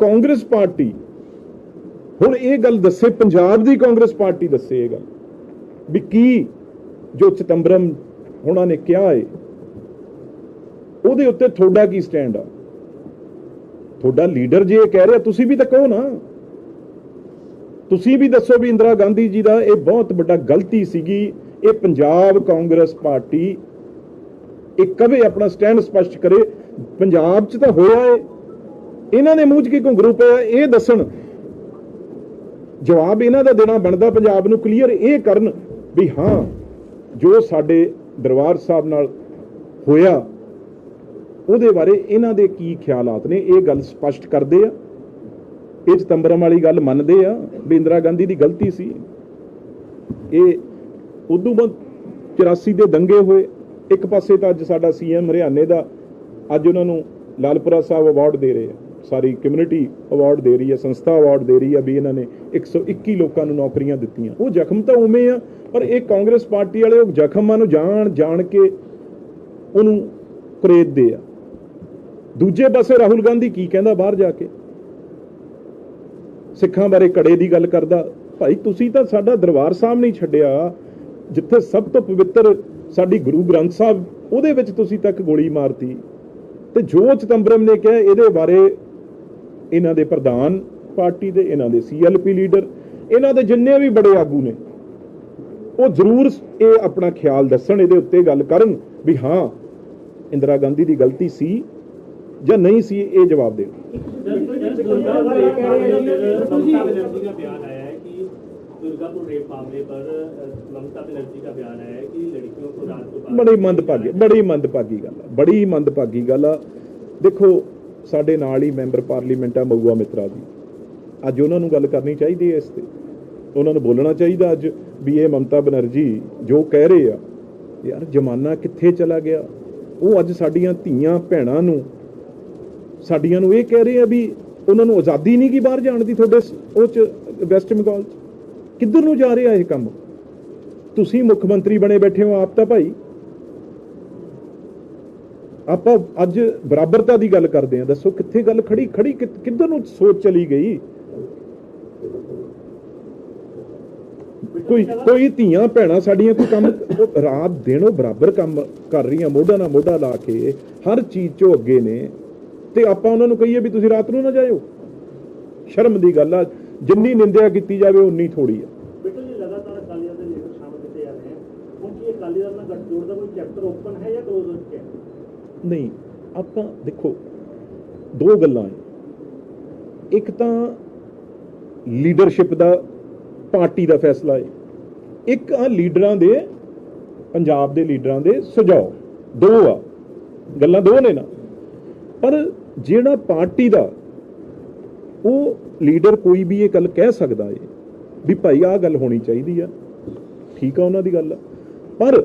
ਕਾਂਗਰਸ ਪਾਰਟੀ, ਹੁਣ ਇਹ ਗੱਲ ਦੱਸੇ, ਪੰਜਾਬ ਦੀ ਕਾਂਗਰਸ ਪਾਰਟੀ ਦੱਸੇ ਇਹ ਗੱਲ, ਵੀ ਕੀ ਜੋ ਚਿਦੰਬਰਮ ਉਹਨਾਂ ਨੇ ਕਿਹਾ ਏ, ਉਹਦੇ ਉੱਤੇ ਤੁਹਾਡਾ ਕੀ ਸਟੈਂਡ ਆ? ਤੁਹਾਡਾ ਲੀਡਰ ਜੇ ਕਹਿ ਰਿਹਾ, ਤੁਸੀਂ ਵੀ ਤਾਂ ਕਹੋ ਨਾ। ਤੁਸੀਂ ਵੀ ਦੱਸੋ ਵੀ ਇੰਦਰਾ ਗਾਂਧੀ ਜੀ ਦਾ ਇਹ ਬਹੁਤ ਵੱਡਾ ਗਲਤੀ ਸੀਗੀ ਇਹ ਪੰਜਾਬ ਕਾਂਗਰਸ ਪਾਰਟੀ ਇਹ ਕਵੇ ਆਪਣਾ ਸਟੈਂਡ ਸਪਸ਼ਟ ਕਰੇ, ਪੰਜਾਬ 'ਚ ਤਾਂ ਹੋਇਆ ਏ। ਇਹਨਾਂ ਦੇ ਮੂੰਹ 'ਚ ਕੀ ਘੁੰਗਰੂ ਪਿਆ? ਇਹ ਦੱਸਣ। ਜਵਾਬ ਇਹਨਾਂ ਦਾ ਦੇਣਾ ਬਣਦਾ ਪੰਜਾਬ ਨੂੰ ਕਲੀਅਰ ਇਹ ਕਰਨ ਵੀ ਹਾਂ, ਜੋ ਸਾਡੇ ਦਰਬਾਰ ਸਾਹਿਬ ਨਾਲ ਹੋਇਆ, ਉਹਦੇ ਬਾਰੇ ਇਹਨਾਂ ਦੇ ਕੀ ਖਿਆਲਾਤ ਨੇ, ਇਹ ਗੱਲ ਸਪਸ਼ਟ ਕਰਦੇ ਆ। ਇਹ ਚਤੰਬਰਮ ਵਾਲੀ ਗੱਲ ਮੰਨਦੇ ਆ, ਵੀ ਇੰਦਰਾ ਗਾਂਧੀ ਦੀ ਗਲਤੀ ਸੀ। ਇਹ ਉਦੋਂ ਬਾਅਦ 84 ਦੇ ਦੰਗੇ ਹੋਏ। ਇੱਕ ਪਾਸੇ ਤਾਂ ਅੱਜ ਸਾਡਾ ਸੀਐਮ ਹਰਿਆਣੇ ਦਾ, ਅੱਜ ਉਹਨਾਂ ਨੂੰ ਲਾਲਪੁਰਾ ਸਾਹਿਬ ਅਵਾਰਡ ਦੇ ਰਹੇ ਆ। ਸਾਰੀ ਕਮਿਊਨਿਟੀ ਅਵਾਰਡ ਦੇ ਰਹੀ ਹੈ ਸੰਸਥਾ ਅਵਾਰਡ ਦੇ ਰਹੀ ਹੈ ਵੀ ਇਹਨਾਂ ਨੇ 121 ਲੋਕਾਂ ਨੂੰ ਨੌਕਰੀਆਂ ਦਿੱਤੀਆਂ। ਉਹ ਜ਼ਖਮ ਤਾਂ ਉਵੇਂ ਆ, ਪਰ ਇਹ ਕਾਂਗਰਸ ਪਾਰਟੀ ਵਾਲੇ ਉਹ ਜ਼ਖਮਾਂ ਨੂੰ ਜਾਣ ਜਾਣ ਕੇ ਉਹਨੂੰ ਖਰੀਦਦੇ ਆ। ਦੂਜੇ ਪਾਸੇ ਰਾਹੁਲ ਗਾਂਧੀ ਕੀ ਕਹਿੰਦਾ ਬਾਹਰ ਜਾ ਕੇ? ਸਿੱਖਾਂ ਬਾਰੇ ਕੜੇ ਦੀ ਗੱਲ ਕਰਦਾ, ਭਾਈ ਤੁਸੀਂ ਤਾਂ ਸਾਡਾ ਦਰਬਾਰ ਸਾਹਿਬ ਨਹੀਂ ਛੱਡਿਆ। ਜਿੱਥੇ ਸਭ ਤੋਂ ਪਵਿੱਤਰ ਸਾਡੀ ਗੁਰੂ ਗ੍ਰੰਥ ਸਾਹਿਬ ਉਹਦੇ ਵਿੱਚ ਤੁਸੀਂ ਤੱਕ ਗੋਲੀ ਮਾਰਤੀ ਤੇ ਜੋ ਚਿਦੰਬਰਮ ਨੇ ਕਿਹਾ ਇਹਦੇ ਬਾਰੇ ਇਹਨਾਂ ਦੇ ਪ੍ਰਧਾਨ ਪਾਰਟੀ ਦੇ ਇਹਨਾਂ ਦੇ ਸੀਐਲਪੀ ਲੀਡਰ ਇਹਨਾਂ ਦੇ ਜਿੰਨੇ ਵੀ ਬੜੇ ਆਗੂ ਨੇ ਉਹ ਜ਼ਰੂਰ ਇਹ ਆਪਣਾ ਖਿਆਲ ਦੱਸਣ ਇਹਦੇ ਉੱਤੇ ਗੱਲ ਕਰਨ ਵੀ ਹਾਂ ਇੰਦਰਾ ਗਾਂਧੀ ਦੀ ਗਲਤੀ ਸੀ ਜਾਂ ਨਹੀਂ ਸੀ ਇਹ ਜਵਾਬ ਦੇਣ दुर्गापुर रेप मामले पर अ, ममता बनर्जी का बयान आया है कि लड़कियों को रात को बाहर- ਬੜੀ ਮੰਦਭਾਗੀ ਬੜੀ ਮੰਦਭਾਗੀ ਗੱਲ ਆ ਬੜੀ ਮੰਦਭਾਗੀ ਗੱਲ ਆ ਦੇਖੋ ਸਾਡੇ ਨਾਲ ਹੀ ਮੈਂਬਰ ਪਾਰਲੀਮੈਂਟ ਆ ਮਊਆ ਮਿੱਤਰਾ ਜੀ ਅੱਜ ਉਹਨਾਂ ਨੂੰ ਗੱਲ ਕਰਨੀ ਚਾਹੀਦੀ ਹੈ ਇਸ ਤੇ ਉਹਨਾਂ ਨੂੰ ਬੋਲਣਾ ਚਾਹੀਦਾ ਅੱਜ ਵੀ ਇਹ ਮਮਤਾ ਬਨਰਜੀ ਜੋ ਕਹਿ ਰਹੇ ਆ ਯਾਰ ਜ਼ਮਾਨਾ ਕਿੱਥੇ ਚਲਾ ਗਿਆ ਉਹ ਅੱਜ ਸਾਡੀਆਂ ਧੀਆਂ ਭੈਣਾਂ ਨੂੰ ਸਾਡੀਆਂ ਨੂੰ ਇਹ ਕਹਿ ਰਹੇ ਆ ਵੀ ਉਹਨਾਂ ਨੂੰ ਆਜ਼ਾਦੀ ਨਹੀਂ ਕੀ ਬਾਹਰ ਜਾਣ ਦੀ ਤੁਹਾਡੇ ਸ- ਉਹ ਚ ਵੈਸਟ ਬੰਗਾਲ ਚ ਕਿੱਧਰ ਨੂੰ ਜਾ ਰਿਹਾ ਇਹ ਕੰਮ? ਤੁਸੀਂ ਮੁੱਖ ਮੰਤਰੀ ਬਣੇ ਬੈਠੇ ਹੋ, ਆਪ ਤਾਂ ਭਾਈ। ਆਪਾਂ ਅੱਜ ਬਰਾਬਰਤਾ ਦੀ ਗੱਲ ਕਰਦੇ ਹਾਂ, ਦੱਸੋ ਕਿੱਥੇ ਗੱਲ ਖੜੀ ਖੜੀ ਕਿ- ਕਿੱਧਰ ਨੂੰ ਸੋਚ ਚਲੀ ਗਈ? ਕੋਈ ਕੋਈ ਧੀਆਂ ਭੈਣਾਂ ਸਾਡੀਆਂ ਕੋਈ ਕੰਮ, ਰਾਤ ਦਿਨ ਬਰਾਬਰ ਕੰਮ ਕਰ ਰਹੀਆਂ, ਮੋਢਾ ਨਾਲ ਮੋਢਾ ਲਾ ਕੇ, ਹਰ ਚੀਜ਼ 'ਚੋਂ ਅੱਗੇ ਨੇ। ਤੇ ਆਪਾਂ ਉਹਨਾਂ ਨੂੰ ਕਹੀਏ ਵੀ ਤੁਸੀਂ ਰਾਤ ਨੂੰ ਨਾ ਜਾਇਓ। ਸ਼ਰਮ ਦੀ ਗੱਲ ਆ, ਜਿੰਨੀ ਨਿੰਦਿਆ ਕੀਤੀ ਜਾਵੇ, ਉਨੀ ਥੋੜੀ ਆ ਬਿਲਕੁਲ ਜੀ ਲਗਾਤਾਰ ਅਕਾਲੀ ਦਲ ਦੇ ਲੀਡਰ ਸ਼ਾਮਲ ਕੀਤੇ ਜਾ ਰਹੇ ਹਨ ਹੁਣ ਕੀ ਇਹ ਅਕਾਲੀ ਦਲ ਨਾਲ ਗੱਠਜੋੜ ਦਾ ਓਪਨ ਹੈ ਜਾਂ ਕਲੋਜ਼ ਹੋ? ਚੁੱਕਿਆ ਨਹੀਂ, ਆਪਾਂ ਦੇਖੋ, ਦੋ ਗੱਲਾਂ ਹੈ ਇੱਕ ਤਾਂ ਲੀਡਰਸ਼ਿਪ ਦਾ ਪਾਰਟੀ ਦਾ ਫੈਸਲਾ ਹੈ। ਇੱਕ ਆ ਲੀਡਰਾਂ ਦੇ, ਪੰਜਾਬ ਦੇ ਲੀਡਰਾਂ ਦੇ ਸੁਝਾਅ। ਦੋ ਆ। ਗੱਲਾਂ ਦੋ ਨੇ ਨਾ। ਪਰ ਜਿਹੜਾ ਪਾਰਟੀ ਦਾ, ਉਹ ਲੀਡਰ ਕੋਈ ਵੀ ਇਹ ਗੱਲ ਕਹਿ ਸਕਦਾ ਏ ਵੀ ਭਾਈ ਆਹ ਗੱਲ ਹੋਣੀ ਚਾਹੀਦੀ ਆ। ਠੀਕ ਆ ਉਹਨਾਂ ਦੀ ਗੱਲ। ਆ ਪਰ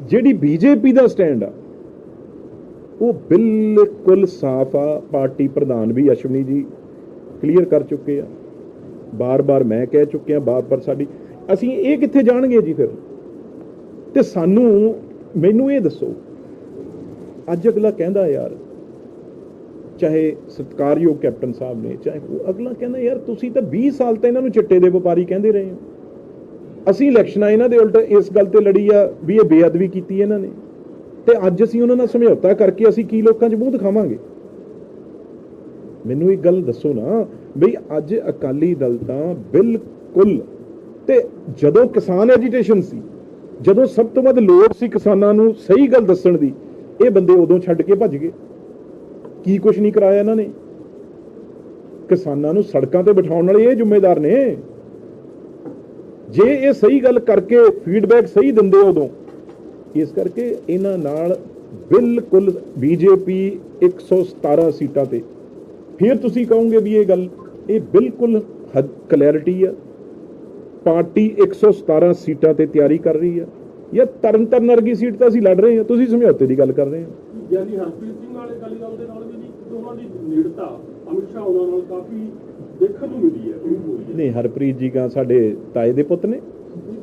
ਜਿਹੜੀ ਬੀਜੇਪੀ ਦਾ ਸਟੈਂਡ ਆ, ਉਹ ਬਿਲਕੁਲ ਸਾਫ਼ ਆ। ਪਾਰਟੀ ਪ੍ਰਧਾਨ ਵੀ ਅਸ਼ਵਨੀ ਜੀ ਕਲੀਅਰ ਕਰ ਚੁੱਕੇ ਆ। ਬਾਰ-ਬਾਰ ਮੈਂ ਕਹਿ ਚੁੱਕਿਆ, ਬਾਰ-ਬਾਰ ਸਾਡੀ। ਅਸੀਂ ਇਹ ਕਿੱਥੇ ਜਾਣਗੇ ਜੀ ਫਿਰ? ਤੇ ਸਾਨੂੰ, ਮੈਨੂੰ ਇਹ ਦੱਸੋ, ਅੱਜ ਅਗਲਾ ਕਹਿੰਦਾ ਯਾਰ, ਚਾਹੇ ਸਤਕਾਰਯੋਗ ਕੈਪਟਨ ਸਾਹਿਬ ਨੇ, ਚਾਹੇ ਉਹ ਅਗਲਾ ਕਹਿੰਦਾ ਯਾਰ, ਤੁਸੀਂ ਤਾਂ 20 ਸਾਲ ਤਾਂ ਇਹਨਾਂ ਨੂੰ ਚਿੱਟੇ ਦੇ ਵਪਾਰੀ ਕਹਿੰਦੇ ਰਹੇ ਹੋ। ਅਸੀਂ ਇਲੈਕਸ਼ਨਾਂ ਇਹਨਾਂ ਦੇ ਉਲਟ ਇਸ ਗੱਲ ਤੇ ਲੜੀ ਆ ਵੀ ਇਹ ਬੇਅਦਬੀ ਕੀਤੀ ਇਹਨਾਂ ਨੇ। ਤੇ ਅੱਜ ਅਸੀਂ ਉਹਨਾਂ ਨਾਲ ਸਮਝੌਤਾ ਕਰਕੇ ਅਸੀਂ ਕੀ ਲੋਕਾਂ 'ਚ ਮੂੰਹ ਦਿਖਾਵਾਂਗੇ? ਮੈਨੂੰ ਇੱਕ ਗੱਲ ਦੱਸੋ ਨਾ ਬਈ ਅੱਜ ਅਕਾਲੀ ਦਲ ਤਾਂ ਬਿਲਕੁਲ ਤੇ ਜਦੋਂ ਕਿਸਾਨ ਐਜੀਟੇਸ਼ਨ ਸੀ, ਜਦੋਂ ਸਭ ਤੋਂ ਵੱਧ ਲੋੜ ਸੀ ਕਿਸਾਨਾਂ ਨੂੰ ਸਹੀ ਗੱਲ ਦੱਸਣ ਦੀ, ਇਹ ਬੰਦੇ ਉਦੋਂ ਛੱਡ ਕੇ ਭੱਜ ਗਏ। ਕੀ ਕੁਝ ਨਹੀਂ ਕਰਾਇਆ ਇਹਨਾਂ ਨੇ? ਕਿਸਾਨਾਂ ਨੂੰ ਸੜਕਾਂ ਤੇ ਬਿਠਾਉਣ ਵਾਲੇ ਇਹ ਜ਼ਿੰਮੇਦਾਰ ਨੇ। ਜੇ ਇਹ ਸਹੀ ਗੱਲ ਕਰਕੇ ਫੀਡਬੈਕ ਸਹੀ ਦਿੰਦੇ ਉਦੋਂ, ਇਸ ਕਰਕੇ ਇਹਨਾਂ ਨਾਲ ਬਿਲਕੁਲ ਬੀਜੇਪੀ 117 ਸੀਟਾਂ ਤੇ। ਫਿਰ ਤੁਸੀਂ ਕਹੋਗੇ ਵੀ ਇਹ ਗੱਲ, ਇਹ ਬਿਲਕੁਲ ਕਲੈਰਿਟੀ ਆ। ਪਾਰਟੀ 117 ਸੀਟਾਂ ਤੇ ਤਿਆਰੀ ਕਰ ਰਹੀ ਆ। ਜਾਂ ਤਰਨਤਾਰਨ ਵਰਗੀ ਸੀਟ ਤਾਂ ਅਸੀਂ ਲੜ ਰਹੇ ਹਾਂ, ਤੁਸੀਂ ਸਮਝੌਤੇ ਦੀ ਗੱਲ ਕਰ ਰਹੇ ਹੋ। ਗਿਆਨੀ ਹਰਪ੍ਰੀਤ ਸਿੰਘ ਵਾਲੇ ਅਕਾਲੀ ਦਲ ਦੇ ਨਾਲ ਵੀ ਜੀ ਦੀ ਨੇੜਤਾ, ਅਮਿਤ ਸ਼ਾਹ ਉਹਨਾਂ ਨਾਲ ਕਾਫੀ ਦੇਖਣ ਨੂੰ ਮਿਲੀ ਹੈ ਨਹੀਂ ਹਰਪ੍ਰੀਤ ਜੀ ਕਾ ਸਾਡੇ ਤਾਏ ਦੇ ਪੁੱਤ ਨੇ।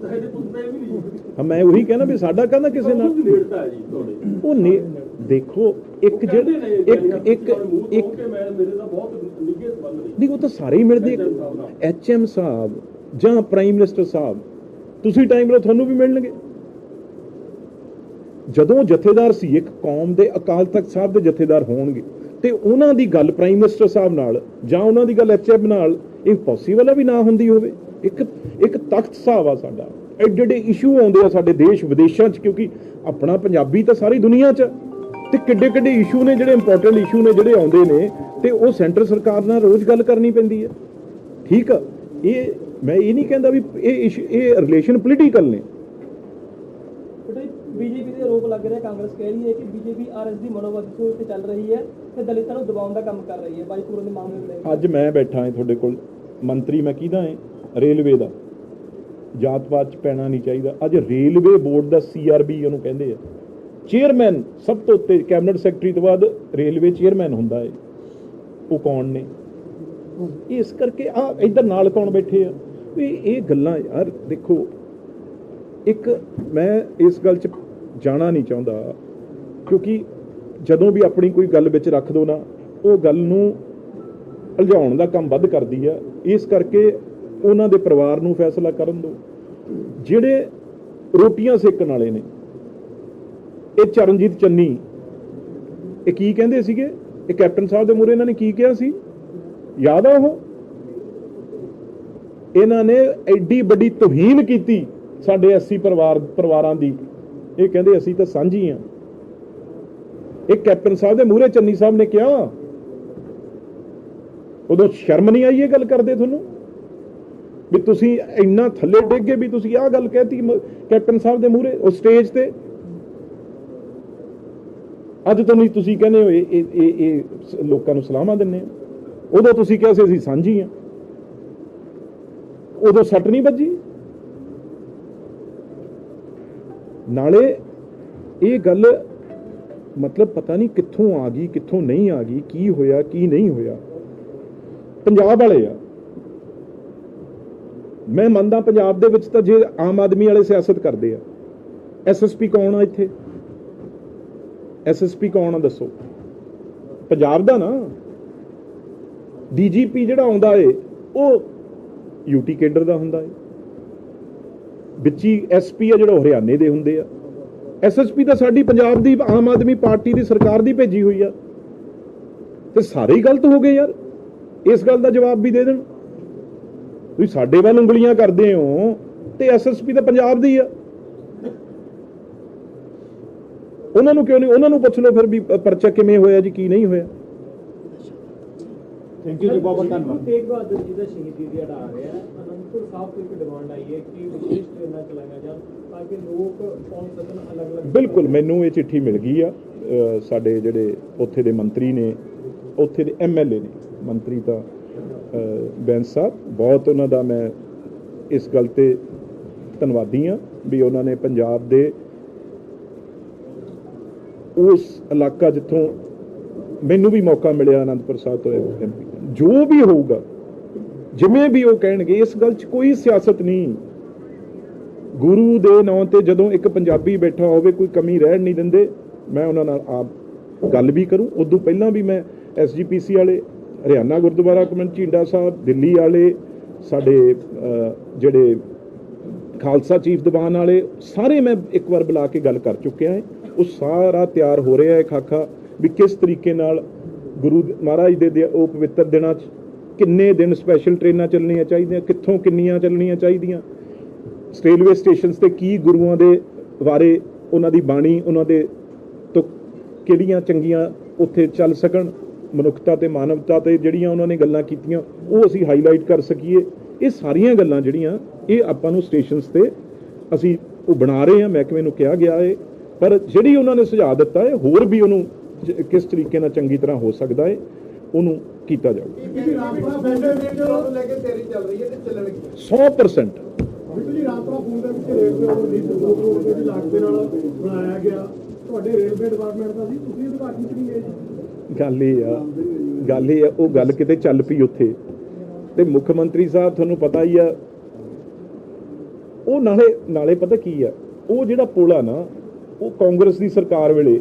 ਤਾਂ ਇਹਦੇ ਪੁੱਤ ਇਹ ਵੀ ਨਹੀਂ ਹਾਂ ਮੈਂ ਉਹੀ ਕਹਿਣਾ ਵੀ ਸਾਡਾ ਕਹਿੰਦਾ ਕਿਸੇ ਨਾਲ। ਉਹਦੀ ਨੇੜਤਾ ਹੈ ਜੀ ਤੁਹਾਡੇ ਉਹ ਨੇ ਦੇਖੋ ਇੱਕ ਕਹਿੰਦੇ ਜਿਹੜਾ ਇੱਕ ਇੱਕ ਇੱਕ ਮੇਰੇ ਦਾ ਬਹੁਤ ਨਿੱਘੇ ਸੰਬੰਧ ਨੇ। ਨਹੀਂ ਉਹ ਤਾਂ ਸਾਰੇ ਹੀ ਮਿਲਦੇ ਨਾਲ। ਐਚਐਮ ਸਾਹਿਬ ਜਾਂ ਪ੍ਰਾਈਮ ਮਿਨਿਸਟਰ ਸਾਹਿਬ ਤੁਸੀਂ ਟਾਈਮ ਲਓ ਤੁਹਾਨੂੰ ਵੀ ਮਿਲਣਗੇ। ਜਦੋਂ ਜਥੇਦਾਰ ਸੀ ਇੱਕ ਕੌਮ ਦੇ ਅਕਾਲ ਤਖਤ ਸਾਹਿਬ ਦੇ ਜਥੇਦਾਰ ਹੋਣਗੇ। ਤੇ ਉਹਨਾਂ ਦੀ ਗੱਲ ਪ੍ਰਾਈਮ ਮਿਨਿਸਟਰ ਸਾਹਿਬ ਨਾਲ ਜਾਂ ਉਹਨਾਂ ਦੀ ਗੱਲ ਐਚਐਮ ਨਾਲ ਇਹ ਪੋਸੀਬਲ ਆ ਵੀ ਨਾ ਹੁੰਦੀ ਹੋਵੇ? ਇੱਕ ਇੱਕ ਤਖਤ ਸਾਹਿਬ ਆ ਸਾਡਾ। ਐਡੇ ਐਡੇ ਇਸ਼ੂ ਆਉਂਦੇ ਆ ਸਾਡੇ ਦੇਸ਼ ਵਿਦੇਸ਼ਾਂ 'ਚ, ਕਿਉਂਕਿ ਆਪਣਾ ਪੰਜਾਬੀ ਤਾਂ ਸਾਰੀ ਦੁਨੀਆ 'ਚ ਆ। ਤੇ ਕਿੱਡੇ ਕਿੱਡੇ ਇਸ਼ੂ ਨੇ ਜਿਹੜੇ ਇੰਪੋਰਟੈਂਟ ਇਸ਼ੂ ਨੇ ਜਿਹੜੇ ਆਉਂਦੇ ਨੇ, ਤੇ ਉਹ ਸੈਂਟਰ ਸਰਕਾਰ ਨਾਲ ਰੋਜ਼ ਗੱਲ ਕਰਨੀ ਪੈਂਦੀ ਹੈ ਠੀਕ ਆ। ਇਹ, ਮੈਂ ਇਹ ਨਹੀਂ ਕਹਿੰਦਾ ਵੀ ਇਹ issue- ਇਹ ਰਿਲੇਸ਼ਨ ਪੋਲੀਟੀਕਲ ਨੇ। ਬੀਜੇਪੀ ਦੇ ਆਰੋਪ ਲੱਗ ਰਿਹਾ, ਕਾਂਗਰਸ ਕਹਿ ਰਹੀ ਹੈ ਕਿ ਬੀਜੇਪੀ ਆਰਐਸ ਦੀ ਮਨੋਵਿਗਿਆਨ ਤੇ ਚੱਲ ਰਹੀ ਹੈ ਤੇ ਦਲਿਤਾਂ ਨੂੰ ਦਬਾਉਣ ਦਾ ਕੰਮ ਕਰ ਰਹੀ ਹੈ। ਬਾਈਪੁਰਨ ਦੇ ਮਾਮਲੇ ਨੂੰ ਅੱਜ ਮੈਂ ਬੈਠਾ ਹਾਂ ਤੁਹਾਡੇ ਕੋਲ, ਮੰਤਰੀ ਮੈਂ ਕਿਹਦਾ ਹਾਂ? ਰੇਲਵੇ ਦਾ। ਜਾਤ ਚ ਪੈਣਾ ਨਹੀਂ ਚਾਹੀਦਾ। ਅੱਜ ਰੇਲਵੇ ਬੋਰਡ ਦਾ ਸੀਆਰਬੀ ਉਹਨੂੰ ਕਹਿੰਦੇ ਆ। ਚੇਅਰਮੈਨ, ਸਭ ਤੋਂ ਉੱਤੇ ਕੈਬਨਿਟ ਸੈਕਟਰੀ ਤੋਂ ਬਾਅਦ ਰੇਲਵੇ ਚੇਅਰਮੈਨ ਹੁੰਦਾ ਹੈ ਉਹ ਕੌਣ ਨੇ? ਇਸ ਕਰਕੇ ਆ ਇੱਧਰ ਨਾਲ ਕੌਣ ਬੈਠੇ ਆ? ਵੀ ਇਹ ਗੱਲਾਂ ਯਾਰ, ਦੇਖੋ, ਇੱਕ ਮੈਂ ਇਸ ਗੱਲ 'ਚ ਜਾਣਾ ਨਹੀਂ ਚਾਹੁੰਦਾ, ਕਿਉਂਕਿ ਜਦੋਂ ਵੀ ਆਪਣੀ ਕੋਈ ਗੱਲ ਵਿੱਚ ਰੱਖ ਦੋ ਨਾ, ਉਹ ਗੱਲ ਨੂੰ ਉਲਝਾਉਣ ਦਾ ਕੰਮ ਵੱਧ ਕਰਦੀ ਆ। ਇਸ ਕਰਕੇ ਉਹਨਾਂ ਦੇ ਪਰਿਵਾਰ ਨੂੰ ਫੈਸਲਾ ਕਰਨ ਦਿਓ ਜਿਹੜੇ ਰੋਟੀਆਂ ਸੇਕਣ ਵਾਲੇ ਨੇ, ਇਹ ਚਰਨਜੀਤ ਚੰਨੀ, ਇਹ ਕੀ ਕਹਿੰਦੇ ਸੀਗੇ? ਇਹ ਕੈਪਟਨ ਸਾਹਿਬ ਦੇ ਮੂਹਰੇ ਇਹਨਾਂ ਨੇ ਕੀ ਕਿਹਾ ਸੀ? ਯਾਦ ਆ ਉਹ? ਇਹਨਾਂ ਨੇ ਐਡੀ ਵੱਡੀ ਤੋਹੀਨ ਕੀਤੀ ਸਾਡੇ 80 ਪਰਿਵਾਰ, ਪਰਿਵਾਰਾਂ ਦੀ। ਇਹ ਕਹਿੰਦੇ ਅਸੀਂ ਤਾਂ ਸਾਂਝੀ ਆ। ਇਹ ਕੈਪਟਨ ਸਾਹਿਬ ਦੇ ਮੂਹਰੇ ਚੰਨੀ ਸਾਹਿਬ ਨੇ ਕਿਹਾ। ਉਦੋਂ ਸ਼ਰਮ ਨਹੀਂ ਆਈ ਇਹ ਗੱਲ ਕਰਦੇ ਤੁਹਾਨੂੰ? ਵੀ ਤੁਸੀਂ ਇੰਨਾ ਥੱਲੇ ਡਿੱਗ ਗਏ ਵੀ ਤੁਸੀਂ ਆਹ ਗੱਲ ਕਹਿਤੀ ਮ- ਕੈਪਟਨ ਸਾਹਿਬ ਦੇ ਮੂਹਰੇ, ਉਹ ਸਟੇਜ ਤੇ? ਅੱਜ ਤੋਂ ਨਹੀਂ ਤੁਸੀਂ ਕਹਿੰਦੇ ਹੋ, ਇਹ ਇਹ, ਇਹ- ਲੋਕਾਂ ਨੂੰ ਸਲਾਮਾਂ ਦਿੰਦੇ ਹੋ ਉਦੋਂ ਤੁਸੀਂ ਕਿਹਾ ਸੀ ਅਸੀਂ ਸਾਂਝੀ ਆ। ਉਦੋਂ ਸੱਟ ਨਹੀਂ ਵੱਜੀ? ਨਾਲੇ ਇਹ ਗੱਲ ਮਤਲਬ ਪਤਾ ਨਹੀਂ ਕਿੱਥੋਂ ਆ ਗਈ, ਕਿੱਥੋਂ ਨਹੀਂ ਆ ਗਈ, ਕੀ ਹੋਇਆ, ਕੀ ਨਹੀਂ ਹੋਇਆ। ਪੰਜਾਬ ਵਾਲੇ ਆ। ਮੈਂ ਮੰਨਦਾ ਪੰਜਾਬ ਦੇ ਵਿੱਚ ਤਾਂ ਜੇ ਆਮ ਆਦਮੀ ਵਾਲੇ ਸਿਆਸਤ ਕਰਦੇ ਆ। ਐਸਐਸਪੀ ਕੌਣ ਆ ਇੱਥੇ? ਐਸਐਸਪੀ ਕੌਣ ਆ ਦੱਸੋ? ਪੰਜਾਬ ਦਾ ਨਾ। ਡੀਜੀਪੀ ਜਿਹੜਾ ਆਉਂਦਾ ਏ, ਉਹ ਯੂਟੀ ਕੇਡਰ ਦਾ ਹੁੰਦਾ ਏ। ਵਿੱਚੀ ਐਸਪੀ ਆ ਜਿਹੜਾ ਹਰਿਆਣੇ ਦੇ ਹੁੰਦੇ ਆ। ਐਸਐਸਪੀ ਤਾਂ ਸਾਡੀ ਪੰਜਾਬ ਦੀ ਆਮ ਆਦਮੀ ਪਾਰਟੀ ਦੀ ਸਰਕਾਰ ਦੀ ਭੇਜੀ ਹੋਈ ਆ। ਤੇ ਸਾਰੇ ਹੀ ਗਲਤ ਹੋ ਗਏ ਯਾਰ। ਇਸ ਗੱਲ ਦਾ ਜਵਾਬ ਵੀ ਦੇ ਦੇਣ। ਤੁਸੀਂ ਸਾਡੇ ਵੱਲ ਉਂਗਲੀਆਂ ਕਰਦੇ ਹੋ ਤੇ ਐਸਐਸਪੀ ਤਾਂ ਪੰਜਾਬ ਦੀ ਆ। ਉਹਨਾਂ ਨੂੰ ਕਿਉਂ ਨਹੀਂ? ਉਹਨਾਂ ਨੂੰ ਪੁੱਛ ਲਓ ਫਿਰ ਵੀ ਪਰਚਾ ਕਿਵੇਂ ਹੋਇਆ ਜੀ ਕੀ ਨਹੀਂ ਹੋਇਆ। ਥੈਂਕ ਯੂ ਜੀ ਬਹੁਤ ਬਹੁਤ ਧੰਨਵਾਦ। ਤੇਗ ਬਹਾਦਰ ਜੀ ਦਾ ਸ਼ਹੀਦੀ ਦਿਹਾੜਾ ਆ ਰਿਹਾ। ਹੈ ਅਨੰਦਪੁਰ ਸਾਹਿਬ ਤੋਂ ਇੱਕ ਡਿਮਾਂਡ ਆਈ ਹੈ ਕਿ ਵਿਸ਼ੇਸ਼ ਟ੍ਰੇਨਾਂ ਚਲਾਈਆਂ ਜਾਣ ਤਾਂ ਕਿ ਲੋਕ ਪਹੁੰਚ ਸਕਣ ਅਲੱਗ-ਅਲੱਗ ਬਿਲਕੁਲ, ਮੈਨੂੰ ਇਹ ਚਿੱਠੀ ਮਿਲ ਗਈ ਆ। ਸਾਡੇ ਜਿਹੜੇ ਉੱਥੇ ਦੇ ਮੰਤਰੀ ਨੇ, ਉੱਥੇ ਦੇ ਐਮਐਲਏ ਨੇ, ਮੰਤਰੀ ਤਾਂ ਬੈਂਸ ਸਾਹਿਬ, ਬਹੁਤ ਉਹਨਾਂ ਦਾ ਮੈਂ ਇਸ ਗੱਲ ਤੇ ਧੰਨਵਾਦੀ ਆ ਵੀ ਉਹਨਾਂ ਨੇ ਪੰਜਾਬ ਦੇ ਉਸ ਇਲਾਕਾ ਜਿੱਥੋਂ ਮੈਨੂੰ ਵੀ ਮੌਕਾ ਮਿਲਿਆ ਅਨੰਦਪੁਰ ਸਾਹਿਬ ਤੋਂ ਐਮਪੀ ਜੋ ਵੀ ਹੋਊਗਾ ਜਿਵੇਂ ਵੀ ਉਹ ਕਹਿਣਗੇ, ਇਸ ਗੱਲ 'ਚ ਕੋਈ ਸਿਆਸਤ ਨਹੀਂ। ਗੁਰੂ ਦੇ ਨਾਂ ਤੇ ਜਦੋਂ ਇੱਕ ਪੰਜਾਬੀ ਬੈਠਾ ਹੋਵੇ, ਕੋਈ ਕਮੀ ਰਹਿਣ ਨਹੀਂ ਦਿੰਦੇ, ਮੈਂ ਉਹਨਾਂ ਨਾਲ ਆਪ ਗੱਲ ਵੀ ਕਰੂੰ। ਉਦੋਂ ਪਹਿਲਾਂ ਵੀ ਮੈਂ ਐਸਜੀਪੀਸੀ ਵਾਲੇ, ਹਰਿਆਣਾ ਗੁਰਦੁਆਰਾ ਕਮੇਟੀ ਝੀਂਡਾ ਸਾਹਿਬ, ਦਿੱਲੀ ਵਾਲੇ, ਸਾਡੇ ਜਿਹੜੇ ਖਾਲਸਾ ਚੀਫ ਦੀਵਾਨ ਵਾਲੇ, ਸਾਰੇ ਮੈਂ ਇੱਕ ਵਾਰ ਬੁਲਾ ਕੇ ਗੱਲ ਕਰ ਚੁੱਕਿਆ ਹਾਂ। ਉਹ ਸਾਰਾ ਤਿਆਰ ਹੋ ਰਿਹਾ ਹੈ ਖਾਖਾ ਵੀ ਕਿਸ ਤਰੀਕੇ ਨਾਲ ਗੁਰੂ ਮਹਾਰਾਜ ਦੇ- ਉਹ ਪਵਿੱਤਰ ਦਿਨਾਂ 'ਚ ਕਿੰਨੇ ਦਿਨ ਸਪੈਸ਼ਲ ਟ੍ਰੇਨਾਂ ਚੱਲਣੀਆਂ ਚਾਹੀਦੀਆਂ, ਕਿੱਥੋਂ ਕਿੰਨੀਆਂ ਚੱਲਣੀਆਂ ਚਾਹੀਦੀਆਂ? ਰੇਲਵੇ ਸਟੇਸ਼ਨਸ ਤੇ ਕੀ ਗੁਰੂਆਂ ਦੇ ਬਾਰੇ ਉਹਨਾਂ ਦੀ ਬਾਣੀ, ਉਹਨਾਂ ਦੇ ਤੋਂ ਕਿਹੜੀਆਂ ਚੰਗੀਆਂ ਉੱਥੇ ਚੱਲ ਸਕਣ? ਮਨੁੱਖਤਾ ਤੇ ਮਾਨਵਤਾ ਤੇ ਜਿਹੜੀਆਂ ਉਹਨਾਂ ਨੇ ਗੱਲਾਂ ਕੀਤੀਆਂ, ਉਹ ਅਸੀਂ ਹਾਈਲਾਈਟ ਕਰ ਸਕੀਏ। ਇਹ ਸਾਰੀਆਂ ਗੱਲਾਂ ਜਿਹੜੀਆਂ, ਇਹ ਆਪਾਂ ਨੂੰ ਸਟੇਸ਼ਨਸ ਤੇ ਅਸੀਂ ਉਹ ਬਣਾ ਰਹੇ ਹਾਂ, ਮਹਿਕਮੇ ਨੂੰ ਕਿਹਾ ਗਿਆ ਹੈ ਪਰ ਜਿਹੜੀ ਉਹਨਾਂ ਨੇ ਸੁਝਾਅ ਦਿੱਤਾ ਹੈ ਹੋਰ ਵੀ ਉਹਨੂੰ ਕਿਸ ਤਰੀਕੇ ਨਾਲ ਚੰਗੀ ਤਰ੍ਹਾਂ ਹੋ ਸਕਦਾ ਹੈ ਉਹਨੂੰ ਕੀਤਾ ਜਾਊਗਾ 100% ਬਿਲਕੁਲ ਜੀ ਰਾਮਪੁਰਾ ਫੋਨ ਦੇ ਵਿੱਚ ਰੇਲਵੇ ਓਵਰਬ੍ਰਿਜ ਦੋ ਕਰੋੜ ਰੁਪਏ ਦੀ ਲਾਗਤ ਦੇ ਨਾਲ ਬਣਾਇਆ ਗਿਆ। ਤੁਹਾਡੇ ਰੇਲਵੇ ਡਿਪਾਰਟਮੈਂਟ ਦਾ ਸੀ ਤੁਸੀਂ ਉਦਘਾਟਨ ਚ ਨਹੀਂ ਗਏ? ਜੀ ਗੱਲ ਇਹ ਆ ਗੱਲ ਇਹ ਆ ਉਹ ਗੱਲ ਕਿਤੇ ਚੱਲ ਪਈ ਉੱਥੇ। ਤੇ ਮੁੱਖ ਮੰਤਰੀ ਸਾਹਿਬ ਤੁਹਾਨੂੰ ਪਤਾ ਹੀ ਆ ਉਹ ਨਾਲੇ ਨਾਲੇ ਪਤਾ ਕੀ ਆ ਉਹ ਜਿਹੜਾ ਪੁਲ ਆ ਨਾ ਉਹ ਕਾਂਗਰਸ ਦੀ ਸਰਕਾਰ ਵੇਲੇ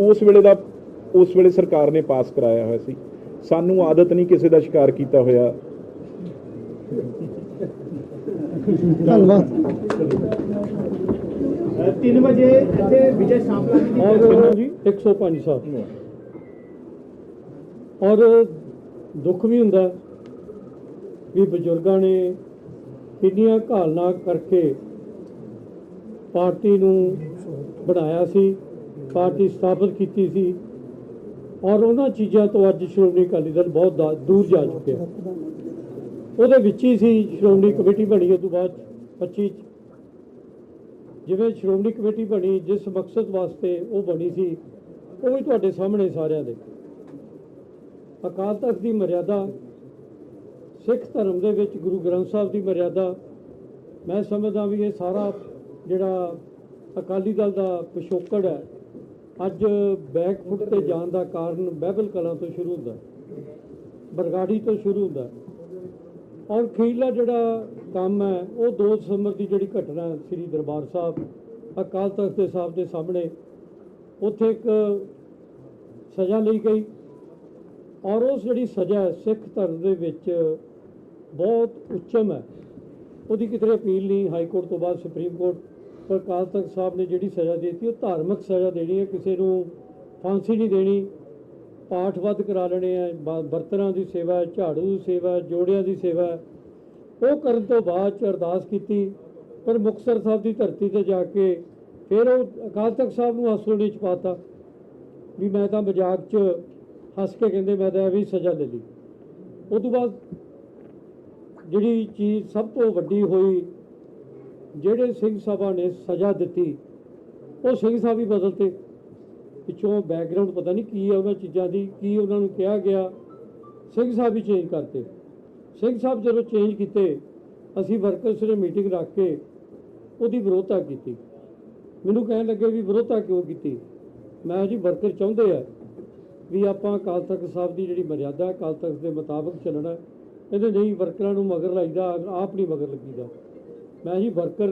ਉਸ ਵੇਲੇ ਦਾ ਉਸ ਵੇਲੇ ਸਰਕਾਰ ਨੇ ਪਾਸ ਕਰਾਇਆ ਹੋਇਆ ਸੀ। ਸਾਨੂੰ ਆਦਤ ਨਹੀਂ ਕਿਸੇ ਦਾ ਸ਼ਿਕਾਰ ਕੀਤਾ ਹੋਇਆ। ਅ, ਤਿੰਨ ਵਜੇ ਇੱਥੇ ਵਿਜੇ ਸ਼ਾਮਲਾ ਜੀ ਦੀ ਔਰ ਜੀ 105 ਸਾਲ ਔਰ ਦੁੱਖ ਵੀ ਹੁੰਦਾ ਵੀ ਬਜ਼ੁਰਗਾਂ ਨੇ ਕਿੰਨੀਆਂ ਘਾਲਣਾ ਕਰਕੇ ਪਾਰਟੀ ਨੂੰ ਬਣਾਇਆ ਸੀ ਪਾਰਟੀ ਸਥਾਪਿਤ ਕੀਤੀ ਸੀ। ਔਰ ਉਹਨਾਂ ਚੀਜ਼ਾਂ ਤੋਂ ਅੱਜ ਸ਼੍ਰੋਮਣੀ ਅਕਾਲੀ ਦਲ ਬਹੁਤ ਦਾ- ਦੂਰ ਜਾ ਚੁੱਕਿਆ। ਉਹਦੇ ਵਿੱਚ ਹੀ ਸੀ ਸ਼੍ਰੋਮਣੀ ਕਮੇਟੀ ਬਣੀ ਉਸ ਤੋਂ ਬਾਅਦ 25 ਚ ਜਿਵੇਂ ਸ਼੍ਰੋਮਣੀ ਕਮੇਟੀ ਬਣੀ, ਜਿਸ ਮਕਸਦ ਵਾਸਤੇ ਉਹ ਬਣੀ ਸੀ, ਉਹ ਵੀ ਤੁਹਾਡੇ ਸਾਹਮਣੇ ਸਾਰਿਆਂ ਦੇ। ਅਕਾਲ ਤਖਤ ਦੀ ਮਰਿਆਦਾ, ਸਿੱਖ ਧਰਮ ਦੇ ਵਿੱਚ ਗੁਰੂ ਗ੍ਰੰਥ ਸਾਹਿਬ ਦੀ ਮਰਿਆਦਾ, ਮੈਂ ਸਮਝਦਾ ਵੀ ਇਹ ਸਾਰਾ ਜਿਹੜਾ ਅਕਾਲੀ ਦਲ ਦਾ ਪਿਛੋਕੜ ਹੈ ਅੱਜ ਬੈਕਫੁੱਟ ਤੇ ਜਾਣ ਦਾ ਕਾਰਨ ਬਹਿਬਲ ਕਲਾਂ ਤੋਂ ਸ਼ੁਰੂ ਹੁੰਦਾ ਬਰਗਾੜੀ ਤੋਂ ਸ਼ੁਰੂ ਹੁੰਦਾ ਔਰ ਖੀਰਲਾ ਜਿਹੜਾ ਕੰਮ ਹੈ, ਉਹ 2 ਦਸੰਬਰ ਦੀ ਜਿਹੜੀ ਘਟਨਾ ਸ੍ਰੀ ਦਰਬਾਰ ਸਾਹਿਬ, ਅਕਾਲ ਤਖਤ ਦੇ ਸਾਹਿਬ ਦੇ ਸਾਹਮਣੇ, ਉੱਥੇ ਇੱਕ ਸਜ਼ਾ ਲਈ ਗਈ। ਔਰ ਉਸ ਜਿਹੜੀ ਸਜ਼ਾ ਸਿੱਖ ਧਰਮ ਦੇ ਵਿੱਚ ਬਹੁਤ ਉੱਚਮ ਹੈ। ਉਹਦੀ ਕਿਤੇ ਅਪੀਲ ਨਹੀਂ, ਹਾਈ ਕੋਰਟ ਤੋਂ ਬਾਅਦ ਸੁਪਰੀਮ ਕੋਰਟ ਪਰ ਅਕਾਲ ਤਖਤ ਸਾਹਿਬ ਨੇ ਜਿਹੜੀ ਸਜ਼ਾ ਦੇ ਦਿੱਤੀ, ਉਹ ਧਾਰਮਿਕ ਸਜ਼ਾ ਦੇਣੀ ਹੈ, ਕਿਸੇ ਨੂੰ ਫਾਂਸੀ ਨਹੀਂ ਦੇਣੀ। ਪਾਠ ਵੱਧ ਕਰਾ ਲੈਣੇ ਆ, ਬ- ਬਰਤਨਾਂ ਦੀ ਸੇਵਾ ਝਾੜੂ ਦੀ ਸੇਵਾ ਜੋੜਿਆਂ ਦੀ ਸੇਵਾ ਉਹ ਕਰਨ ਤੋਂ ਬਾਅਦ ਚ ਅਰਦਾਸ ਕੀਤੀ, ਪਰ ਮੁਕਤਸਰ ਸਾਹਿਬ ਦੀ ਧਰਤੀ ਤੇ ਜਾ ਕੇ ਫਿਰ ਉਹ ਅਕਾਲ ਤਖਤ ਸਾਹਿਬ ਨੂੰ ਹਸੋੜੀ ਚ ਪਾਤਾ ਵੀ ਮੈਂ ਤਾਂ ਮਜ਼ਾਕ ਚ ਹੱਸ ਕੇ ਕਹਿੰਦੇ, ਮੈਂ ਤਾਂ ਇਹ ਵੀ ਸਜ਼ਾ ਲੈ ਲਈ ਉਹ ਤੋਂ ਬਾਅਦ ਜਿਹੜੀ ਚੀਜ਼ ਸਭ ਤੋਂ ਵੱਡੀ ਹੋਈ ਜਿਹੜੇ ਸਿੰਘ ਸਭਾ ਨੇ ਸਜ਼ਾ ਦਿੱਤੀ ਉਹ ਸਿੰਘ ਸਾਹਿਬ ਹੀ ਬਦਲਤੇ। ਪਿੱਛੋਂ ਬੈਕਗ੍ਰਾਉਂਡ ਪਤਾ ਨਹੀਂ ਕੀ ਹੈ ਉਹਨਾਂ ਚੀਜ਼ਾਂ ਦੀ ਕੀ ਉਹਨਾਂ ਨੂੰ ਕਿਹਾ ਗਿਆ ਸਿੰਘ ਸਾਹਿਬ ਹੀ ਚੇਂਜ ਕਰਤੇ। ਸਿੰਘ ਸਾਹਿਬ ਜਦੋਂ ਚੇਂਜ ਕੀਤੇ ਅਸੀਂ ਵਰਕਰਸ ਨੇ ਮੀਟਿੰਗ ਰੱਖ ਕੇ ਉਹਦੀ ਵਿਰੋਧਤਾ ਕੀਤੀ। ਮੈਨੂੰ ਕਹਿਣ ਲੱਗੇ ਵੀ ਵਿਰੋਧਤਾ ਕਿਉਂ ਕੀਤੀ? ਮੈਂ ਜੀ ਵਰਕਰ ਚਾਹੁੰਦੇ ਆ ਵੀ ਆਪਾਂ ਅਕਾਲ ਤਖਤ ਸਾਹਿਬ ਦੀ ਜਿਹੜੀ ਮਰਿਆਦਾ ਹੈ, ਅਕਾਲ ਤਖਤ ਦੇ ਮੁਤਾਬਕ ਚੱਲਣਾ। ਇਹਦੇ ਕਹਿੰਦੇ ਨਹੀਂ ਵਰਕਰਾਂ ਨੂੰ ਮਗਰ ਲਾਈਦਾ ਆਪ ਨਹੀਂ ਮਗਰ ਲੱਗੀਦਾ। ਮੈਂ ਹੀ ਵਰਕਰ